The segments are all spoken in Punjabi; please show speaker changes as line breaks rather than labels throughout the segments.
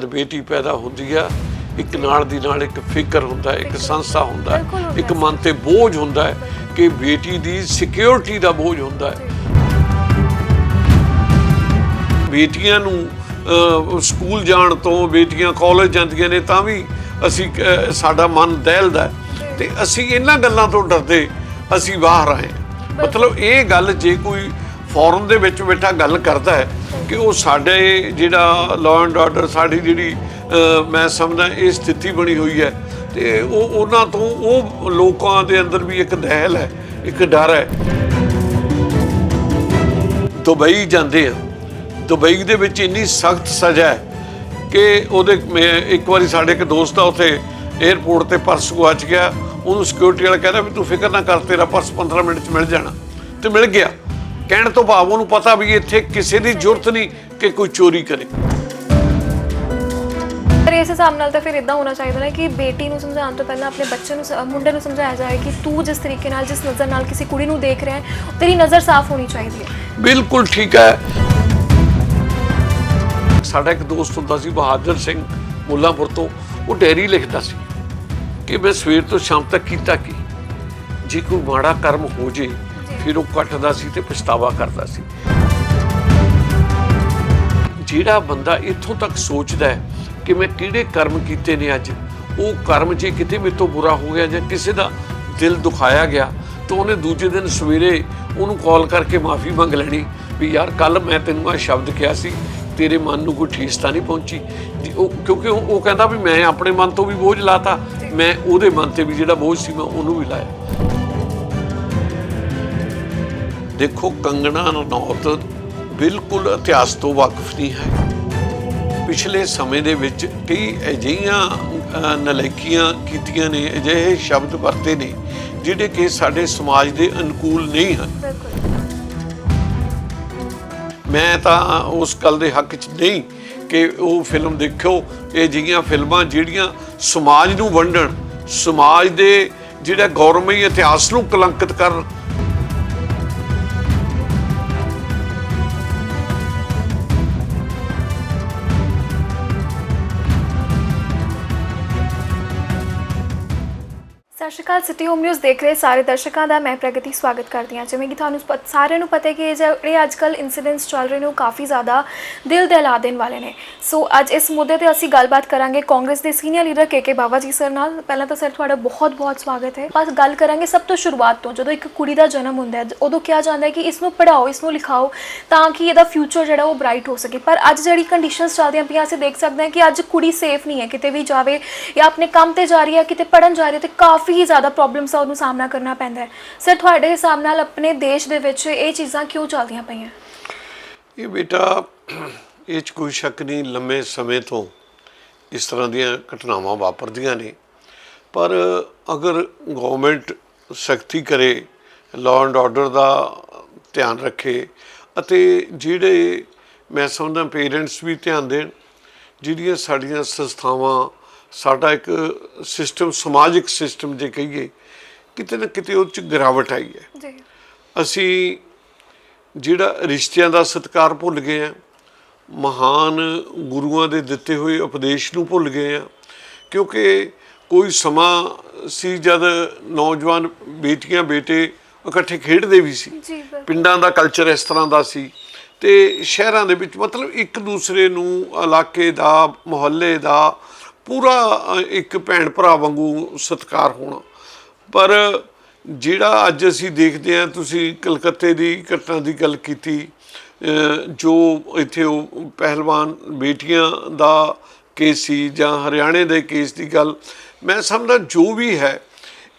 ਜਦ ਬੇਟੀ ਪੈਦਾ ਹੁੰਦੀ ਆ ਇੱਕ ਨਾਲ ਦੀ ਨਾਲ ਇੱਕ ਫਿਕਰ ਹੁੰਦਾ ਇੱਕ ਸੰਸਾ ਹੁੰਦਾ ਇੱਕ। ਮਨ ਤੇ ਬੋਝ ਹੁੰਦਾ ਹੈ ਕਿ ਬੇਟੀ ਦੀ ਸਿਕਿਉਰਿਟੀ ਦਾ ਬੋਝ ਹੁੰਦਾ ਹੈ। ਬੇਟੀਆਂ ਨੂੰ ਸਕੂਲ ਜਾਣ ਤੋਂ ਬੇਟੀਆਂ ਕਾਲਜ ਜਾਂਦੀਆਂ ਨੇ ਤਾਂ ਵੀ ਅਸੀਂ ਸਾਡਾ ਮਨ ਦਹਿਲਦਾ ਤੇ ਅਸੀਂ ਇਹਨਾਂ ਗੱਲਾਂ ਤੋਂ ਡਰਦੇ ਅਸੀਂ ਬਾਹਰ ਆਏ ਮਤਲਬ ਇਹ ਗੱਲ ਜੇ ਕੋਈ ਫੋਰਨ ਦੇ ਵਿੱਚ ਬੈਠਾ ਗੱਲ ਕਰਦਾ ਹੈ ਕਿ ਉਹ ਸਾਡੇ ਜਿਹੜਾ ਲਾਅ ਐਂਡ ਆਰਡਰ ਸਾਡੀ ਜਿਹੜੀ ਮੈਂ ਸਮਝਦਾ ਇਹ ਸਥਿਤੀ ਬਣੀ ਹੋਈ ਹੈ। ਤੇ ਉਹ, ਉਹਨਾਂ ਤੋਂ ਉਹ ਲੋਕਾਂ ਦੇ ਅੰਦਰ ਵੀ ਇੱਕ ਦਹਿਲ ਹੈ, ਇੱਕ ਡਰ ਹੈ। ਦੁਬਈ ਜਾਂਦੇ ਆ। ਦੁਬਈ ਦੇ ਵਿੱਚ ਇੰਨੀ ਸਖਤ ਸਜ਼ਾ ਹੈ ਕਿ ਉਹਦੇ, ਮੈਂ ਇੱਕ ਵਾਰੀ ਸਾਡੇ ਇੱਕ ਦੋਸਤ ਆ, ਉੱਥੇ 에ਅਰਪੋਰਟ ਤੇ ਪਰਸ ਗੁਆਚ ਗਿਆ। ਉਹਨੂੰ ਸਿਕਿਉਰਿਟੀ ਵਾਲਾ ਕਹਿੰਦਾ ਵੀ ਤੂੰ ਫਿਕਰ ਨਾ ਕਰ, ਤੇਰਾ ਪਰਸ 15 ਮਿੰਟ 'ਚ ਮਿਲ ਜਾਣਾ। ਤੇ ਮਿਲ ਗਿਆ। ਕਹਿਣ ਤੋਂ ਭਾਵ ਉਹਨੂੰ ਪਤਾ ਵੀ ਇੱਥੇ ਕਿਸੇ ਦੀ ਜ਼ਰੂਰਤ ਨਹੀਂ ਕਿ ਕੋਈ ਚੋਰੀ ਕਰੇ।
ਪਰ ਇਸ ਹਿਸਾਬ ਨਾਲ ਤਾਂ ਫਿਰ ਇਦਾਂ ਹੋਣਾ ਚਾਹੀਦਾ ਨਾ ਕਿ ਬੇਟੀ ਨੂੰ ਸਮਝਾਉਣ ਤੋਂ ਪਹਿਲਾਂ ਆਪਣੇ ਬੱਚੇ ਨੂੰ ਸ- ਮੁੰਡੇ ਨੂੰ ਸਮਝਾਇਆ ਜਾਏ ਕਿ ਤੂੰ ਜਿਸ ਤਰੀਕੇ ਨਾਲ ਜਿਸ ਨਜ਼ਰ ਨਾਲ ਕਿਸੇ ਕੁੜੀ ਨੂੰ ਦੇਖ ਰਿਹਾ ਹੈ ਤੇਰੀ ਨਜ਼ਰ ਸਾਫ਼ ਹੋਣੀ ਚਾਹੀਦੀ ਹੈ।
ਬਿਲਕੁਲ ਠੀਕ ਹੈ। ਸਾਡਾ ਇੱਕ ਦੋਸਤ ਹੁੰਦਾ ਸੀ ਬਹਾਦਰ ਸਿੰਘ ਮੁੱਲਾਂਪੁਰ ਤੋਂ ਉਹ ਡੈਰੀ ਲਿਖਦਾ ਸੀ ਕਿ ਮੈਂ ਸਵੇਰ ਤੋਂ ਸ਼ਾਮ ਤੱਕ ਕੀਤਾ ਕੀ? ਜੇ ਕੋਈ ਮਾੜਾ ਕਰਮ ਹੋ ਜੇ ਫਿਰ ਉਹ ਕੱਟਦਾ ਸੀ ਤੇ ਪਛਤਾਵਾ ਕਰਦਾ ਸੀ। ਜਿਹੜਾ ਬੰਦਾ ਇੱਥੋਂ ਤੱਕ ਸੋਚਦਾ ਹੈ ਕਿ ਮੈਂ ਕਿਹੜੇ ਕਰਮ ਕੀਤੇ ਨੇ ਅੱਜ, ਉਹ ਕਰਮ ਜੇ ਕਿਤੇ ਮੇਰੇ ਤੋਂ ਬੁਰਾ ਹੋ ਗਿਆ ਜਾਂ ਕਿਸੇ ਦਾ ਦਿਲ ਦੁਖਾਇਆ ਗਿਆ, ਤਾਂ ਉਹਨੇ ਦੂਜੇ ਦਿਨ ਸਵੇਰੇ ਉਹਨੂੰ ਕਾਲ ਕਰਕੇ ਮਾਫੀ ਮੰਗ ਲੈਣੀ ਵੀ ਯਾਰ ਕੱਲ ਮੈਂ ਤੈਨੂੰ ਆ ਸ਼ਬਦ ਕਿਹਾ ਸੀ, ਤੇਰੇ ਮਨ ਨੂੰ ਕੋਈ ਠੇਸ ਤਾਂ ਨਹੀਂ ਪਹੁੰਚੀ। ਉਹ ਕਿਉਂਕਿ ਉਹ ਉਹ ਕਹਿੰਦਾ ਵੀ ਮੈਂ ਆਪਣੇ ਮਨ ਤੋਂ ਵੀ ਬੋਝ ਲਾਤਾ, ਮੈਂ ਉਹਦੇ ਮਨ ਤੇ ਵੀ ਜਿਹੜਾ ਬੋਝ ਸੀ ਮੈਂ ਉਹਨੂੰ ਵੀ ਲਾਇਆ। ਦੇਖੋ ਕੰਗਣਾ ਰਣੌਤ ਬਿਲਕੁਲ ਇਤਿਹਾਸ ਤੋਂ ਵਾਕਿਫ ਨਹੀਂ ਹੈ। ਪਿਛਲੇ ਸਮੇਂ ਦੇ ਵਿੱਚ ਕਈ ਅਜਿਹੀਆਂ ਅ, ਨਲਾਇਕੀਆਂ ਕੀਤੀਆਂ ਨੇ ਅਜਿਹੇ ਸ਼ਬਦ ਵਰਤੇ ਨੇ ਜਿਹੜੇ ਕਿ ਸਾਡੇ ਸਮਾਜ ਦੇ ਅਨੁਕੂਲ ਨਹੀਂ ਹਨ। ਮੈਂ ਤਾਂ ਉਸ ਗੱਲ ਦੇ ਹੱਕ 'ਚ ਨਹੀਂ ਕਿ ਉਹ ਫਿਲਮ ਦੇਖਿਓ ਇਹ ਜਿਹੀਆਂ ਫਿਲਮਾਂ ਜਿਹੜੀਆਂ ਸਮਾਜ ਨੂੰ ਵੰਡਣ ਸਮਾਜ ਦੇ ਜਿਹੜਾ ਗੌਰਵਮਈ ਇਤਿਹਾਸ ਨੂੰ ਕਲੰਕਿਤ ਕਰਨ
ਸਤਿ ਸਿਟੀ ਹੋਮ ਨਿਊਜ਼ ਦੇਖ ਰਹੇ ਸਾਰੇ ਦਰਸ਼ਕਾਂ ਦਾ ਮੈਂ ਪ੍ਰਗਤੀ ਸਵਾਗਤ ਕਰਦੀ ਹਾਂ। ਜਿਵੇਂ ਕਿ ਤੁਹਾਨੂੰ ਪਤ- ਸਾਰਿਆਂ ਨੂੰ ਪਤਾ ਹੈ ਕਿ ਇਹ ਜਿਹੜੇ ਅੱਜਕੱਲ ਇਨਸੀਡੈਂਟਸ ਚੱਲ ਰਹੇ ਨੇ, ਉਹ ਕਾਫੀ ਜ਼ਿਆਦਾ ਦਿਲ ਦਹਿਲਾ ਦੇਣ ਵਾਲੇ ਨੇ। ਸੋ ਅੱਜ ਇਸ ਮੁੱਦੇ ਤੇ ਅਸੀਂ ਗੱਲਬਾਤ ਕਰਾਂਗੇ ਕਾਂਗਰਸ ਦੇ ਸੀਨੀਅਰ ਲੀਡਰ ਕੇ ਕੇ ਬਾਬਾ ਜੀ ਸਰ ਨਾਲ। ਪਹਿਲਾਂ ਤਾਂ ਸਰ ਤੁਹਾਡਾ ਬਹੁਤ-ਬਹੁਤ ਸਵਾਗਤ ਹੈ। ਬਸ ਗੱਲ ਕਰਾਂਗੇ ਸਭ ਤੋਂ ਸ਼ੁਰੂਆਤ ਤੋਂ। ਜਦੋਂ ਇੱਕ ਕੁੜੀ ਦਾ ਜਨਮ ਹੁੰਦਾ ਹੈ ਉਦੋਂ ਕਿਹਾ ਜਾਂਦਾ ਹੈ ਕਿ ਇਸ ਨੂੰ ਪੜਾਓ ਇਸ ਨੂੰ ਲਿਖਾਓ ਤਾਂ ਕਿ ਇਹਦਾ ਫਿਊਚਰ ਜਿਹੜਾ ਉਹ ਬ੍ਰਾਈਟ ਹੋ ਸਕੇ। ਪਰ ਅੱਜ ਜਿਹੜੀ ਕੰਡੀਸ਼ਨਸ ਚੱਲਦੀਆਂ ਪਈਆਂ, ਅਸੀਂ ਦੇਖ ਸਕਦੇ ਹਾਂ ਕਿ ਅੱਜ ਕੁੜੀ ਸੇਫ ਨਹੀਂ ਹੈ। ਕਿਤੇ ਵੀ ਜਾਵੇ ਜਾਂ ਆਪਣੇ ਕੰਮ ਤੇ ਜਾ ਰਹੀ ਹੈ, ਕਿਤੇ ਪੜਨ ਜਾ ਰਹੀ ਹੈ, ਤੇ ਕਾਫੀ ਜ਼ਿਆਦਾ ਜ਼ਿਆਦਾ ਪ੍ਰੋਬਲਮਸ ਆ ਉਹਨੂੰ ਸਾਹਮਣਾ ਕਰਨਾ ਪੈਂਦਾ ਹੈ। ਸਰ ਤੁਹਾਡੇ ਹਿਸਾਬ ਨਾਲ ਆਪਣੇ ਦੇਸ਼ ਦੇ ਵਿੱਚ ਇਹ ਚੀਜ਼ਾਂ ਕਿਉਂ ਚੱਲਦੀਆਂ ਪਈਆਂ?
ਇਹ ਬੇਟਾ, ਇਹ 'ਚ ਕੋਈ ਸ਼ੱਕ ਨਹੀਂ, ਲੰਮੇ ਸਮੇਂ ਤੋਂ ਇਸ ਤਰ੍ਹਾਂ ਦੀਆਂ ਘਟਨਾਵਾਂ ਵਾਪਰਦੀਆਂ ਨੇ। ਪਰ ਅਗਰ ਗਵਰਨਮੈਂਟ ਸਖਤੀ ਕਰੇ ਲਾਅ ਐਂਡ ਆਰਡਰ ਦਾ ਧਿਆਨ ਰੱਖੇ ਅਤੇ ਜਿਹੜੇ ਮੈਂ ਸਮਝਦਾ ਪੇਰੈਂਟਸ ਵੀ ਧਿਆਨ ਦੇਣ, ਜਿਹੜੀਆਂ ਸਾਡੀਆਂ ਸੰਸਥਾਵਾਂ ਸਾਡਾ ਇੱਕ ਸਿਸਟਮ ਸਮਾਜਿਕ ਸਿਸਟਮ ਜੇ ਕਹੀਏ ਕਿਤੇ ਨਾ ਕਿਤੇ ਉਹ 'ਚ ਗਿਰਾਵਟ ਆਈ ਹੈ।
ਜੀ।
ਅਸੀਂ ਜਿਹੜਾ ਰਿਸ਼ਤਿਆਂ ਦਾ ਸਤਿਕਾਰ ਭੁੱਲ ਗਏ ਆ ਮਹਾਨ ਗੁਰੂਆਂ ਦੇ ਦਿੱਤੇ ਹੋਏ ਉਪਦੇਸ਼ ਨੂੰ ਭੁੱਲ ਗਏ ਆ ਕਿਉਂਕਿ ਕੋਈ ਸਮਾਂ ਸੀ ਜਦ ਨੌਜਵਾਨ ਬੇਟੀਆਂ ਬੇਟੇ ਇਕੱਠੇ ਖੇਡਦੇ ਵੀ ਸੀ। ਪਿੰਡਾਂ ਦਾ ਕਲਚਰ ਇਸ ਤਰ੍ਹਾਂ ਦਾ ਸੀ ਤੇ ਸ਼ਹਿਰਾਂ ਦੇ ਵਿੱਚ ਮਤਲਬ ਇੱਕ ਦੂਸਰੇ ਨੂੰ ਇਲਾਕੇ ਦਾ ਮੁਹੱਲੇ ਦਾ ਪੂਰਾ ਇੱਕ ਭੈਣ ਭਰਾ ਵਾਂਗੂ ਸਤਿਕਾਰ ਹੋਣਾ। ਪਰ ਜਿਹੜਾ ਅੱਜ ਅਸੀਂ ਦੇਖਦੇ ਹਾਂ ਤੁਸੀਂ ਕਲਕੱਤੇ ਦੀ ਘਟਨਾ ਦੀ ਗੱਲ ਕੀਤੀ ਜੋ ਇੱਥੇ ਉਹ ਪਹਿਲਵਾਨ ਬੇਟੀਆਂ ਦਾ ਕੇਸ ਸੀ ਜਾਂ ਹਰਿਆਣੇ ਦੇ ਕੇਸ ਦੀ ਗੱਲ ਮੈਂ ਸਮਝਦਾ ਜੋ ਵੀ ਹੈ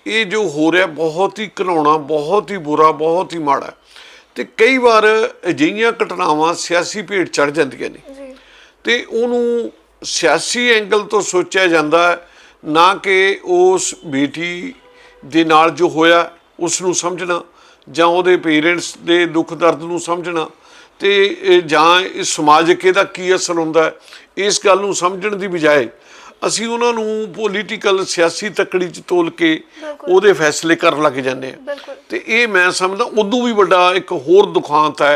ਇਹ ਜੋ ਹੋ ਰਿਹਾ ਬਹੁਤ ਹੀ ਘਿਨਾਉਣਾ ਬਹੁਤ ਹੀ ਬੁਰਾ ਬਹੁਤ ਹੀ ਮਾੜਾ। ਤੇ ਕਈ ਵਾਰ ਅਜਿਹੀਆਂ ਘਟਨਾਵਾਂ ਸਿਆਸੀ ਭੇਟ ਚੜ ਜਾਂਦੀਆਂ ਨੇ। ਤੇ ਉਹਨੂੰ ਸਿਆਸੀ ਐਂਗਲ ਤੋਂ ਸੋਚਿਆ ਜਾਂਦਾ ਨਾ ਕਿ ਉਸ ਬੇਟੀ ਦੇ ਨਾਲ ਜੋ ਹੋਇਆ ਉਸ ਨੂੰ ਸਮਝਣਾ ਜਾਂ ਉਹਦੇ ਪੇਰੈਂਟਸ ਦੇ ਦੁੱਖ ਦਰਦ ਨੂੰ ਸਮਝਣਾ ਤੇ ਜਾਂ ਇਸ ਸਮਾਜਿਕ ਇਹਦਾ ਕੀ ਅਸਰ ਹੁੰਦਾ ਇਸ ਗੱਲ ਨੂੰ ਸਮਝਣ ਦੀ ਬਜਾਏ ਅਸੀਂ ਉਹਨਾਂ ਨੂੰ ਪੋਲੀਟੀਕਲ ਸਿਆਸੀ ਤਕੜੀ 'ਚ ਤੋਲ ਕੇ। ਉਹਦੇ ਫੈਸਲੇ ਕਰਨ ਲੱਗ ਜਾਂਦੇ ਆ ਤੇ ਇਹ ਮੈਂ ਸਮਝਦਾ ਉਦੋਂ ਵੀ ਵੱਡਾ ਇੱਕ ਹੋਰ ਦੁਖਾਂਤ ਹੈ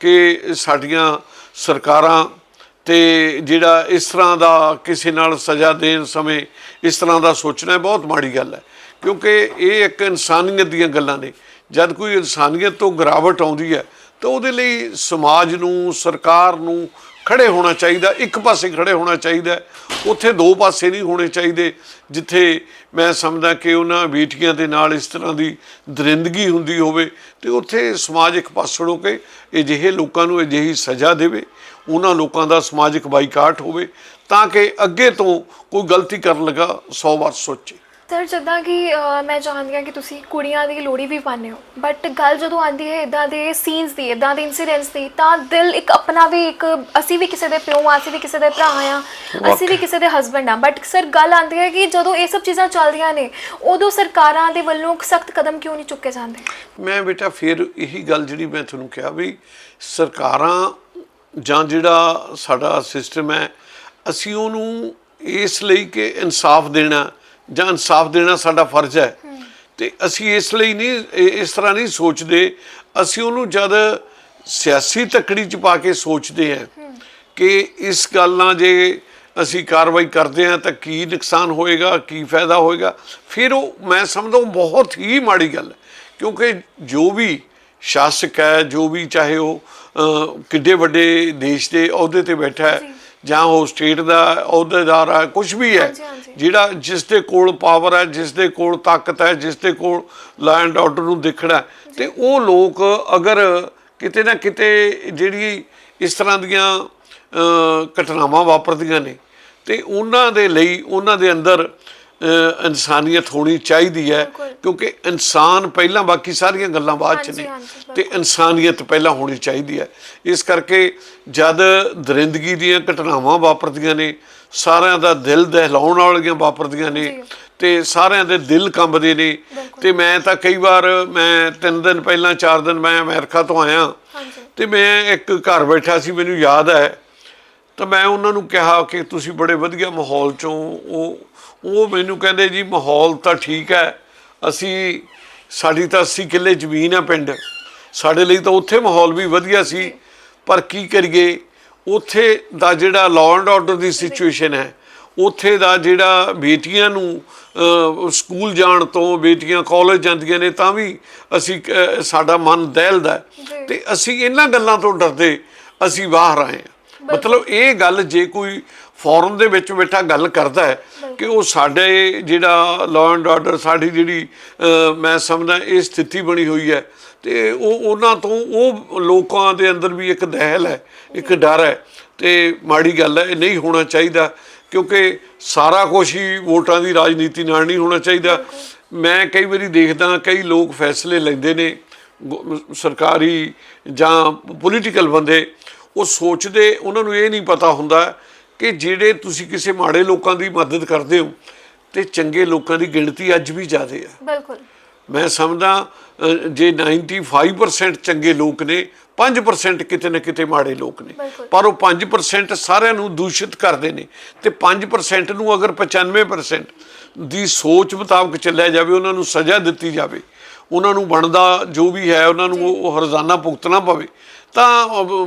ਕਿ ਸਾਡੀਆਂ ਸਰਕਾਰਾਂ ਤੇ ਜਿਹੜਾ ਇਸ ਤਰ੍ਹਾਂ ਦਾ ਕਿਸੇ ਨਾਲ ਸਜ਼ਾ ਦੇਣ ਸਮੇਂ ਇਸ ਤਰ੍ਹਾਂ ਦਾ ਸੋਚਣਾ ਬਹੁਤ ਮਾੜੀ ਗੱਲ ਹੈ। ਕਿਉਂਕਿ ਇਹ ਇੱਕ ਇਨਸਾਨੀਅਤ ਦੀਆਂ ਗੱਲਾਂ ਨੇ। ਜਦ ਕੋਈ ਇਨਸਾਨੀਅਤ ਤੋਂ ਗਿਰਾਵਟ ਆਉਂਦੀ ਹੈ, ਤਾਂ ਉਹਦੇ ਲਈ ਸਮਾਜ ਨੂੰ, ਸਰਕਾਰ ਨੂੰ ਖੜੇ ਹੋਣਾ ਚਾਹੀਦਾ, ਇੱਕ ਪਾਸੇ ਖੜੇ ਹੋਣਾ ਚਾਹੀਦਾ ਉੱਥੇ ਦੋ ਪਾਸੇ ਨਹੀਂ ਹੋਣੇ ਚਾਹੀਦੇ, ਜਿੱਥੇ ਮੈਂ ਸਮਝਦਾ ਕਿ ਉਹਨਾਂ ਬੇਟੀਆਂ ਦੇ ਨਾਲ ਇਸ ਤਰ੍ਹਾਂ ਦੀ ਦਰਿੰਦਗੀ ਹੁੰਦੀ ਹੋਵੇ, ਤੇ ਉੱਥੇ ਸਮਾਜ ਇੱਕ ਪਾਸੜ ਹੋ ਕੇ ਅਜਿਹੇ ਲੋਕਾਂ ਨੂੰ ਅਜਿਹੀ ਸਜ਼ਾ ਦੇਵੇ। ਉਹਨਾਂ ਲੋਕਾਂ ਦਾ ਸਮਾਜਿਕ ਬਾਈਕਾਟ ਹੋਵੇ ਤਾਂ ਕਿ ਅੱਗੇ ਤੋਂ ਕੋਈ ਗਲਤੀ ਕਰਨ ਲੱਗਾ 100 ਵਾਰ ਸੋਚੇ।
ਸਰ ਜਿੱਦਾਂ ਕਿ ਮੈਂ ਜਾਣਦੀ ਹਾਂ ਕਿ ਤੁਸੀਂ ਕੁੜੀਆਂ ਦੀ ਲੋੜੀ ਵੀ ਪਾਉਂਦੇ ਹੋ ਬਟ ਗੱਲ ਜਦੋਂ ਆਉਂਦੀ ਹੈ ਇਦਾਂ ਦੇ ਸੀਨਸ ਦੀ ਇਦਾਂ ਦੇ ਇਨਸੀਡੈਂਟਸ ਦੀ ਤਾਂ ਦਿਲ ਇੱਕ ਆਪਣਾ ਵੀ ਇੱਕ ਅਸੀਂ ਵੀ ਕਿਸੇ ਦੇ ਪਿਓ ਆ ਅਸੀਂ ਵੀ ਕਿਸੇ ਦੇ ਭਰਾ ਆ ਅਸੀਂ ਵੀ ਕਿਸੇ ਦੇ ਹਸਬੰਡ ਆ ਬਟ ਸਰ ਗੱਲ ਆਉਂਦੀ ਹੈ ਕਿ ਜਦੋਂ ਇਹ ਸਭ ਚੀਜ਼ਾਂ ਚੱਲਦੀਆਂ ਨੇ ਉਦੋਂ ਸਰਕਾਰਾਂ ਦੇ ਵੱਲੋਂ ਸਖਤ ਕਦਮ ਕਿਉਂ ਨਹੀਂ ਚੁੱਕੇ ਜਾਂਦੇ?
ਮੈਂ ਬੇਟਾ ਫਿਰ ਇਹੀ ਗੱਲ ਜਿਹੜੀ ਮੈਂ ਤੁਹਾਨੂੰ ਕਿਹਾ ਵੀ ਸਰਕਾਰਾਂ ਜਾਂ ਜਿਹੜਾ ਸਾਡਾ ਸਿਸਟਮ ਹੈ ਅਸੀਂ ਉਹਨੂੰ ਇਸ ਲਈ ਕਿ ਇਨਸਾਫ ਦੇਣਾ ਜਾਂ ਇਨਸਾਫ ਦੇਣਾ ਸਾਡਾ ਫਰਜ਼ ਹੈ। ਤੇ ਅਸੀਂ ਇਸ ਲਈ ਨਹੀਂ ਇਸ ਤਰ੍ਹਾਂ ਨਹੀਂ ਸੋਚਦੇ। ਅਸੀਂ ਉਹਨੂੰ ਜਦ ਸਿਆਸੀ ਤਕੜੀ ਚ ਪਾ ਕੇ ਸੋਚਦੇ ਹਾਂ ਕਿ ਇਸ ਗੱਲ ਨਾਲ ਜੇ ਅਸੀਂ ਕਾਰਵਾਈ ਕਰਦੇ ਹਾਂ ਤਾਂ ਕੀ ਨੁਕਸਾਨ ਹੋਏਗਾ ਕੀ ਫਾਇਦਾ ਹੋਏਗਾ ਫਿਰ ਉਹ ਮੈਂ ਸਮਝਦਾ ਉਹ ਬਹੁਤ ਹੀ ਮਾੜੀ ਗੱਲ ਹੈ। ਕਿਉਂਕਿ ਜੋ ਵੀ ਸ਼ਾਸਕ ਹੈ ਜੋ ਵੀ ਚਾਹੇ ਉਹ ਕਿੱਡੇ ਵੱਡੇ ਦੇਸ਼ ਦੇ ਅਹੁਦੇ ਤੇ ਬੈਠਾ ਹੈ ਜਾਂ ਉਹ ਸਟੇਟ ਦਾ ਅਹੁਦੇਦਾਰ ਹੈ ਕੁਝ ਵੀ ਹੈ। ਜਿਹੜਾ ਜਿਸ ਦੇ ਕੋਲ ਪਾਵਰ ਹੈ ਜਿਸ ਦੇ ਕੋਲ ਤਾਕਤ ਹੈ ਜਿਸ ਦੇ ਕੋਲ ਲੈਂਡ ਆਰਡਰ ਨੂੰ ਦੇਖਣਾ ਤੇ ਉਹ ਲੋਕ ਅਗਰ ਕਿਤੇ ਨਾ ਕਿਤੇ ਜਿਹੜੀ ਇਸ ਤਰ੍ਹਾਂ ਦੀਆਂ ਘਟਨਾਵਾਂ ਵਾਪਰਦੀਆਂ ਨੇ ਤੇ ਉਹਨਾਂ ਦੇ ਲਈ ਉਹਨਾਂ ਦੇ ਅੰਦਰ ਇਨਸਾਨੀਅਤ ਹੋਣੀ ਚਾਹੀਦੀ ਹੈ। ਕਿਉਂਕਿ ਇਨਸਾਨ ਪਹਿਲਾਂ ਬਾਕੀ ਸਾਰੀਆਂ ਗੱਲਾਂ ਬਾਅਦ ਚ ਨੇ ਤੇ ਇਨਸਾਨੀਅਤ ਪਹਿਲਾਂ ਹੋਣੀ ਚਾਹੀਦੀ ਹੈ ਇਸ ਕਰਕੇ ਜਦ ਦਰਿੰਦਗੀ ਦੀਆਂ ਘਟਨਾਵਾਂ ਵਾਪਰਦੀਆਂ ਨੇ ਸਾਰਿਆਂ ਦਾ ਦਿਲ ਦਹਿਲਾਉਣ ਵਾਲੀਆਂ ਵਾਪਰਦੀਆਂ ਨੇ। ਤੇ ਸਾਰਿਆਂ ਦੇ ਦਿਲ ਕੰਬਦੇ ਨੇ। ਤੇ ਮੈਂ ਤਾਂ ਕਈ ਵਾਰ ਮੈਂ ਤਿੰਨ ਦਿਨ ਪਹਿਲਾਂ ਚਾਰ ਦਿਨ ਮੈਂ ਅਮਰੀਕਾ ਤੋਂ ਆਇਆ ਤੇ ਮੈਂ ਇੱਕ ਘਰ ਬੈਠਾ ਸੀ ਮੈਨੂੰ ਯਾਦ ਹੈ ਤਾਂ ਮੈਂ ਉਹਨਾਂ ਨੂੰ ਕਿਹਾ ਕਿ ਤੁਸੀਂ ਬੜੇ ਵਧੀਆ ਮਾਹੌਲ ਚੋਂ ਉਹ ਉਹ ਮੈਨੂੰ ਕਹਿੰਦੇ ਜੀ ਮਾਹੌਲ ਤਾਂ ਠੀਕ ਹੈ। ਅਸੀਂ ਸਾਡੀ ਤਾਂ 80 ਕਿੱਲੇ ਜ਼ਮੀਨ ਆ ਪਿੰਡ। ਸਾਡੇ ਲਈ ਤਾਂ ਉੱਥੇ ਮਾਹੌਲ ਵੀ ਵਧੀਆ ਸੀ। ਪਰ ਕੀ ਕਰੀਏ ਉੱਥੇ ਦਾ ਜਿਹੜਾ ਲਾਅ ਐਂਡ ਆਰਡਰ ਦੀ ਸਿਚੁਏਸ਼ਨ ਹੈ ਉੱਥੇ ਦਾ ਜਿਹੜਾ ਬੇਟੀਆਂ ਨੂੰ ਸਕੂਲ ਜਾਣ ਤੋਂ ਬੇਟੀਆਂ ਕਾਲਜ ਜਾਂਦੀਆਂ ਨੇ ਤਾਂ ਵੀ ਅਸੀਂ ਸਾਡਾ ਮਨ ਦਹਿਲਦਾ। ਤੇ ਅਸੀਂ ਇਹਨਾਂ ਗੱਲਾਂ ਤੋਂ ਡਰਦੇ ਅਸੀਂ ਬਾਹਰ ਆਏ ਮਤਲਬ ਇਹ ਗੱਲ ਜੇ ਕੋਈ ਫੋਰਨ ਦੇ ਵਿੱਚ ਬੈਠਾ ਗੱਲ ਕਰਦਾ ਹੈ ਕਿ ਉਹ ਸਾਡੇ ਜਿਹੜਾ ਲਾਅ ਐਂਡ ਆਰਡਰ ਸਾਡੀ ਜਿਹੜੀ ਮੈਂ ਸਮਝਦਾ ਇਹ ਸਥਿਤੀ ਬਣੀ ਹੋਈ ਹੈ। ਤੇ ਉਹ ਉਹਨਾਂ ਤੋਂ ਉਹ ਲੋਕਾਂ ਦੇ ਅੰਦਰ ਵੀ ਇੱਕ ਦਹਿਲ ਹੈ ਇੱਕ ਡਰ ਹੈ। ਤੇ ਮਾੜੀ ਗੱਲ ਹੈ ਇਹ ਨਹੀਂ ਹੋਣਾ ਚਾਹੀਦਾ ਕਿਉਂਕਿ ਸਾਰਾ ਕੁਝ ਹੀ ਵੋਟਾਂ ਦੀ ਰਾਜਨੀਤੀ ਨਾਲ ਨਹੀਂ ਹੋਣਾ ਚਾਹੀਦਾ। ਮੈਂ ਕਈ ਵਾਰੀ ਦੇਖਦਾ ਕਈ ਲੋਕ ਫੈਸਲੇ ਲੈਂਦੇ ਨੇ ਸਰਕਾਰੀ ਜਾਂ ਪੋਲੀਟੀਕਲ ਬੰਦੇ ਉਹ ਸੋਚਦੇ ਉਹਨਾਂ ਨੂੰ ਇਹ ਨਹੀਂ ਪਤਾ ਹੁੰਦਾ ਕਿ ਜਿਹੜੇ ਤੁਸੀਂ ਕਿਸੇ ਮਾੜੇ ਲੋਕਾਂ ਦੀ ਮਦਦ ਕਰਦੇ ਹੋ ਤੇ ਚੰਗੇ ਲੋਕਾਂ ਦੀ ਗਿਣਤੀ ਅੱਜ ਵੀ ਜ਼ਿਆਦਾ ਹੈ
ਬਿਲਕੁਲ।
ਮੈਂ ਸਮਝਦਾ ਜੇ 95% ਚੰਗੇ ਲੋਕ ਨੇ 5% ਕਿਤੇ ਨਾ ਕਿਤੇ ਮਾੜੇ ਲੋਕ ਨੇ। ਪਰ ਉਹ 5% ਸਾਰਿਆਂ ਨੂੰ ਦੂਸ਼ਿਤ ਕਰਦੇ ਨੇ ਤੇ 5% ਨੂੰ ਅਗਰ 95% ਦੀ ਸੋਚ ਮੁਤਾਬਕ ਚੱਲਿਆ ਜਾਵੇ ਉਹਨਾਂ ਨੂੰ ਸਜ਼ਾ ਦਿੱਤੀ ਜਾਵੇ ਉਹਨਾਂ ਨੂੰ ਬਣਦਾ ਜੋ ਵੀ ਹੈ ਉਹਨਾਂ ਨੂੰ ਉਹ ਹਰਜ਼ਾਨਾ ਭੁਗਤਣਾ ਪਵੇ ਤਾਂ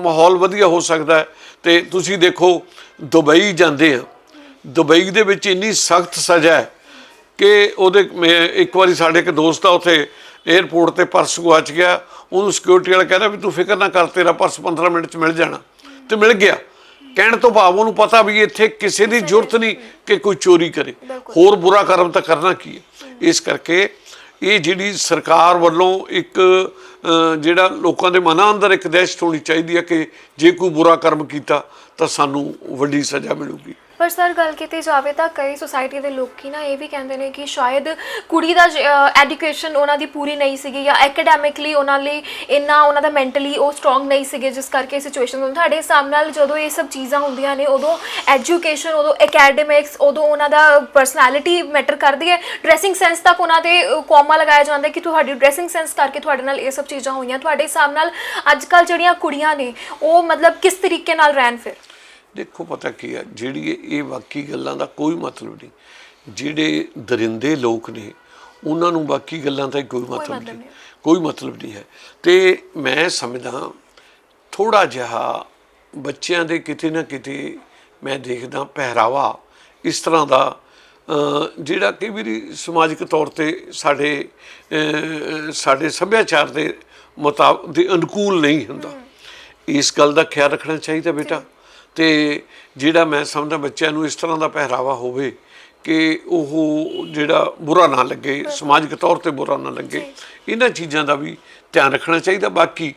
ਮਾਹੌਲ ਵਧੀਆ ਹੋ ਸਕਦਾ ਹੈ। ਤੇ ਤੁਸੀਂ ਦੇਖੋ ਦੁਬਈ ਜਾਂਦੇ ਆ। ਦੁਬਈ ਦੇ ਵਿੱਚ ਇੰਨੀ ਸਖਤ ਸਜ਼ਾ ਹੈ ਕਿ ਉਹਦੇ ਇੱਕ ਵਾਰੀ ਸਾਡੇ ਇੱਕ ਦੋਸਤ ਆ ਉੱਥੇ 에ਅਰਪੋਰਟ ਤੇ ਪਰਸ ਗੁਆਚ ਗਿਆ। ਉਹਨੂੰ ਸਿਕਿਉਰਿਟੀ ਵਾਲਾ ਕਹਿੰਦਾ ਵੀ ਤੂੰ ਫਿਕਰ ਨਾ ਕਰ ਤੇਰਾ ਪਰਸ 15 ਮਿੰਟ ਚ ਮਿਲ ਜਾਣਾ। ਤੇ ਮਿਲ ਗਿਆ। ਕਹਿਣ ਤੋਂ ਭਾਵ ਉਹਨੂੰ ਪਤਾ ਵੀ ਇੱਥੇ ਕਿਸੇ ਦੀ ਜ਼ਰੂਰਤ ਨਹੀਂ ਕਿ ਕੋਈ ਚੋਰੀ ਕਰੇ। ਹੋਰ ਬੁਰਾ ਕਰਮ ਤਾਂ ਕਰਨਾ ਕੀ ਹੈ? ਇਸ ਕਰਕੇ ਇਹ ਜਿਹੜੀ ਸਰਕਾਰ ਵੱਲੋਂ ਇੱਕ ਜਿਹੜਾ ਲੋਕਾਂ ਦੇ ਮਨਾਂ ਅੰਦਰ ਇੱਕ ਦਹਿਸ਼ਤ ਹੋਣੀ ਚਾਹੀਦੀ ਹੈ ਕਿ ਜੇ ਕੋਈ ਬੁਰਾ ਕਰਮ ਕੀਤਾ ਤਾਂ ਸਾਨੂੰ ਵੱਡੀ ਸਜ਼ਾ ਮਿਲੂਗੀ।
ਪਰ ਸਰ, ਗੱਲ ਕੀਤੀ ਜਾਵੇ ਤਾਂ ਕਈ ਸੁਸਾਇਟੀ ਦੇ ਲੋਕੀ ਨਾ ਇਹ ਵੀ ਕਹਿੰਦੇ ਨੇ ਕਿ ਸ਼ਾਇਦ ਕੁੜੀ ਦਾ ਐਜੂਕੇਸ਼ਨ ਉਹਨਾਂ ਦੀ ਪੂਰੀ ਨਹੀਂ ਸੀਗੀ ਜਾਂ ਐਕੈਡੈਮਿਕਲੀ ਉਹਨਾਂ ਲਈ ਇੰਨਾ ਉਹਨਾਂ ਦਾ ਮੈਂਟਲੀ ਉਹ ਸਟਰੋਂਗ ਨਹੀਂ ਸੀਗੇ, ਜਿਸ ਕਰਕੇ ਸਿਚੁਏਸ਼ਨ ਹੁੰਦੀ। ਤੁਹਾਡੇ ਹਿਸਾਬ ਨਾਲ ਜਦੋਂ ਇਹ ਸਭ ਚੀਜ਼ਾਂ ਹੁੰਦੀਆਂ ਨੇ, ਉਦੋਂ ਐਜੂਕੇਸ਼ਨ ਉਦੋਂ ਐਕੈਡੈਮਿਕਸ ਉਦੋਂ ਉਹਨਾਂ ਦਾ ਪਰਸਨੈਲਿਟੀ ਮੈਟਰ ਕਰਦੀ ਹੈ? ਡਰੈਸਿੰਗ ਸੈਂਸ ਤੱਕ ਉਹਨਾਂ ਦੇ ਕੋਮਾ ਲਗਾਇਆ ਜਾਂਦਾ ਕਿ ਤੁਹਾਡੀ ਡਰੈਸਿੰਗ ਸੈਂਸ ਕਰਕੇ ਤੁਹਾਡੇ ਨਾਲ ਇਹ ਸਭ ਚੀਜ਼ਾਂ ਹੋਈਆਂ। ਤੁਹਾਡੇ ਹਿਸਾਬ ਨਾਲ ਅੱਜ ਕੱਲ ਜਿਹੜੀਆਂ ਕੁੜੀਆਂ ਨੇ, ਉਹ ਮਤਲਬ ਕਿਸ ਤਰੀਕੇ ਨਾਲ ਰਹਿਣ ਫਿਰ?
ਦੇਖੋ ਪਤਾ ਕੀ ਹੈ ਜਿਹੜੀ ਇਹ- ਬਾਕੀ ਗੱਲਾਂ ਦਾ ਕੋਈ ਮਤਲਬ ਨਹੀਂ। ਜਿਹੜੇ ਦਰਿੰਦੇ ਲੋਕ ਨੇ ਉਹਨਾਂ ਨੂੰ ਬਾਕੀ ਗੱਲਾਂ ਦਾ ਕੋਈ ਮਤਲਬ ਨਹੀਂ। ਕੋਈ ਮਤਲਬ ਨਹੀਂ ਹੈ। ਤੇ ਮੈਂ ਸਮਝਦਾ ਥੋੜਾ ਜਿਹਾ ਬੱਚਿਆਂ ਦੇ ਕਿਤੇ ਨਾ ਕਿਤੇ ਮੈਂ ਦੇਖਦਾ ਪਹਿਰਾਵਾ ਇਸ ਤਰ੍ਹਾਂ ਦਾ ਜਿਹੜਾ ਕਈ ਵਾਰੀ ਸਮਾਜਿਕ ਤੌਰ ਤੇ ਸਾਡੇ ਸਾਡੇ ਸੱਭਿਆਚਾਰ ਦੇ ਮੁਤਾਬਕ ਦੇ ਅਨੁਕੂਲ ਨਹੀਂ ਹੁੰਦਾ। ਇਸ ਗੱਲ ਦਾ ਖਿਆਲ ਰੱਖਣਾ ਚਾਹੀਦਾ ਬੇਟਾ। ਤੇ ਜਿਹੜਾ ਮੈਂ ਸਮਝਦਾ ਬੱਚਿਆਂ ਨੂੰ ਇਸ ਤਰ੍ਹਾਂ ਦਾ ਪਹਿਰਾਵਾ ਹੋਵੇ ਕਿ ਉਹ ਜਿਹੜਾ ਬੁਰਾ ਨਾ ਲੱਗੇ ਸਮਾਜਿਕ ਤੌਰ ਤੇ ਬੁਰਾ ਨਾ ਲੱਗੇ ਇਹਨਾਂ ਚੀਜ਼ਾਂ ਦਾ ਵੀ ਧਿਆਨ ਰੱਖਣਾ ਚਾਹੀਦਾ। ਬਾਕੀ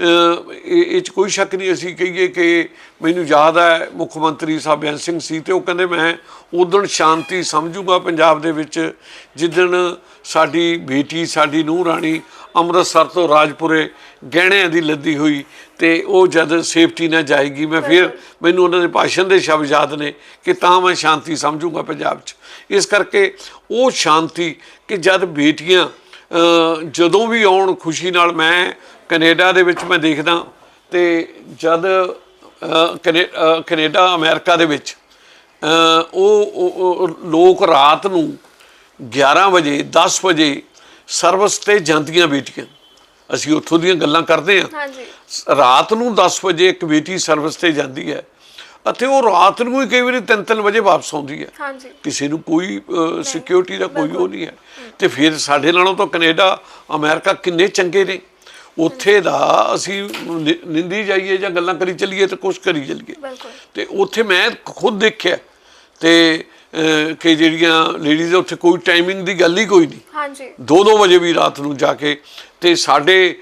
ਇਹ ਇਹ ਚ ਕੋਈ ਸ਼ੱਕ ਨਹੀਂ ਅਸੀਂ ਕਹੀਏ ਕਿ ਮੈਨੂੰ ਯਾਦ ਹੈ ਮੁੱਖ ਮੰਤਰੀ ਸਾਹਿਬ ਬੇਅੰਤ ਸਿੰਘ ਸੀ ਤੇ ਉਹ ਕਹਿੰਦੇ ਮੈਂ ਉਦਣ ਸ਼ਾਂਤੀ ਸਮਝੂਗਾ ਪੰਜਾਬ ਦੇ ਵਿੱਚ ਜਿੱਦਣ ਸਾਡੀ ਬੇਟੀ ਸਾਡੀ ਨੂੰਹ ਰਾਣੀ ਅੰਮ੍ਰਿਤਸਰ ਤੋਂ ਰਾਜਪੁਰੇ ਗਹਿਣਿਆਂ ਦੀ ਲੱਦੀ ਹੋਈ ਤੇ ਉਹ ਜਦ ਸੇਫਟੀ ਨਾਲ ਜਾਏਗੀ ਮੈਂ ਫਿਰ ਮੈਨੂੰ ਉਹਨਾਂ ਦੇ ਭਾਸ਼ਣ ਦੇ ਸ਼ਬਦ ਯਾਦ ਨੇ ਕਿ ਤਾਂ ਮੈਂ ਸ਼ਾਂਤੀ ਸਮਝੂਗਾ ਪੰਜਾਬ 'ਚ। ਇਸ ਕਰਕੇ ਉਹ ਸ਼ਾਂਤੀ ਕਿ ਜਦ ਬੇਟੀਆਂ ਜਦੋਂ ਵੀ ਆਉਣ ਖੁਸ਼ੀ ਨਾਲ ਮੈਂ ਕੈਨੇਡਾ ਦੇ ਵਿੱਚ ਮੈਂ ਦੇਖਦਾ ਤੇ ਜਦ ਕੈਨੇਡਾ ਅਮਰੀਕਾ ਦੇ ਵਿੱਚ ਉਹ ਲੋਕ ਰਾਤ ਨੂੰ 11 ਵਜੇ 10 ਵਜੇ ਸਰਵਿਸ ਤੇ ਜਾਂਦੀਆਂ ਬੇਟੀਆਂ। ਅਸੀਂ ਉੱਥੋਂ ਦੀਆਂ ਗੱਲਾਂ ਕਰਦੇ ਹਾਂ।
ਹਾਂਜੀ।
ਰਾਤ ਨੂੰ 10 ਵਜੇ ਇੱਕ ਬੇਟੀ ਸਰਵਿਸ ਤੇ ਜਾਂਦੀ ਹੈ ਅਤੇ ਉਹ ਰਾਤ ਨੂੰ ਹੀ ਕਈ ਵਾਰੀ 3-3 ਵਜੇ ਵਾਪਸ ਆਉਂਦੀ ਹੈ।
ਹਾਂਜੀ।
ਕਿਸੇ ਨੂੰ ਕੋਈ ਸਿਕਿਉਰਿਟੀ ਦਾ ਕੋਈ ਉਹ ਨਹੀਂ ਹੈ। ਤੇ ਫਿਰ ਸਾਡੇ ਨਾਲੋਂ ਤਾਂ ਕੈਨੇਡਾ ਅਮਰੀਕਾ ਕਿੰਨੇ ਚੰਗੇ ਨੇ। ਉੱਥੇ ਦਾ ਅਸੀਂ ਨਿੰਦੀ ਜਾਈਏ ਜਾਂ ਗੱਲਾਂ ਕਰੀ ਚੱਲੀਏ ਤੇ ਕੁਛ ਕਰੀ ਚੱਲੀਏ। ਤੇ ਉੱਥੇ ਮੈਂ ਖੁਦ ਦੇਖਿਆ। ਤੇ ਕਿ ਜਿਹੜੀਆਂ ਲੇਡੀਜ਼ ਉੱਥੇ ਕੋਈ ਟਾਈਮਿੰਗ ਦੀ ਗੱਲ ਹੀ ਕੋਈ ਨਹੀਂ।
ਹਾਂਜੀ।
2-2 ਵਜੇ ਵੀ ਰਾਤ ਨੂੰ ਜਾ ਕੇ ਤੇ ਸਾਡੇ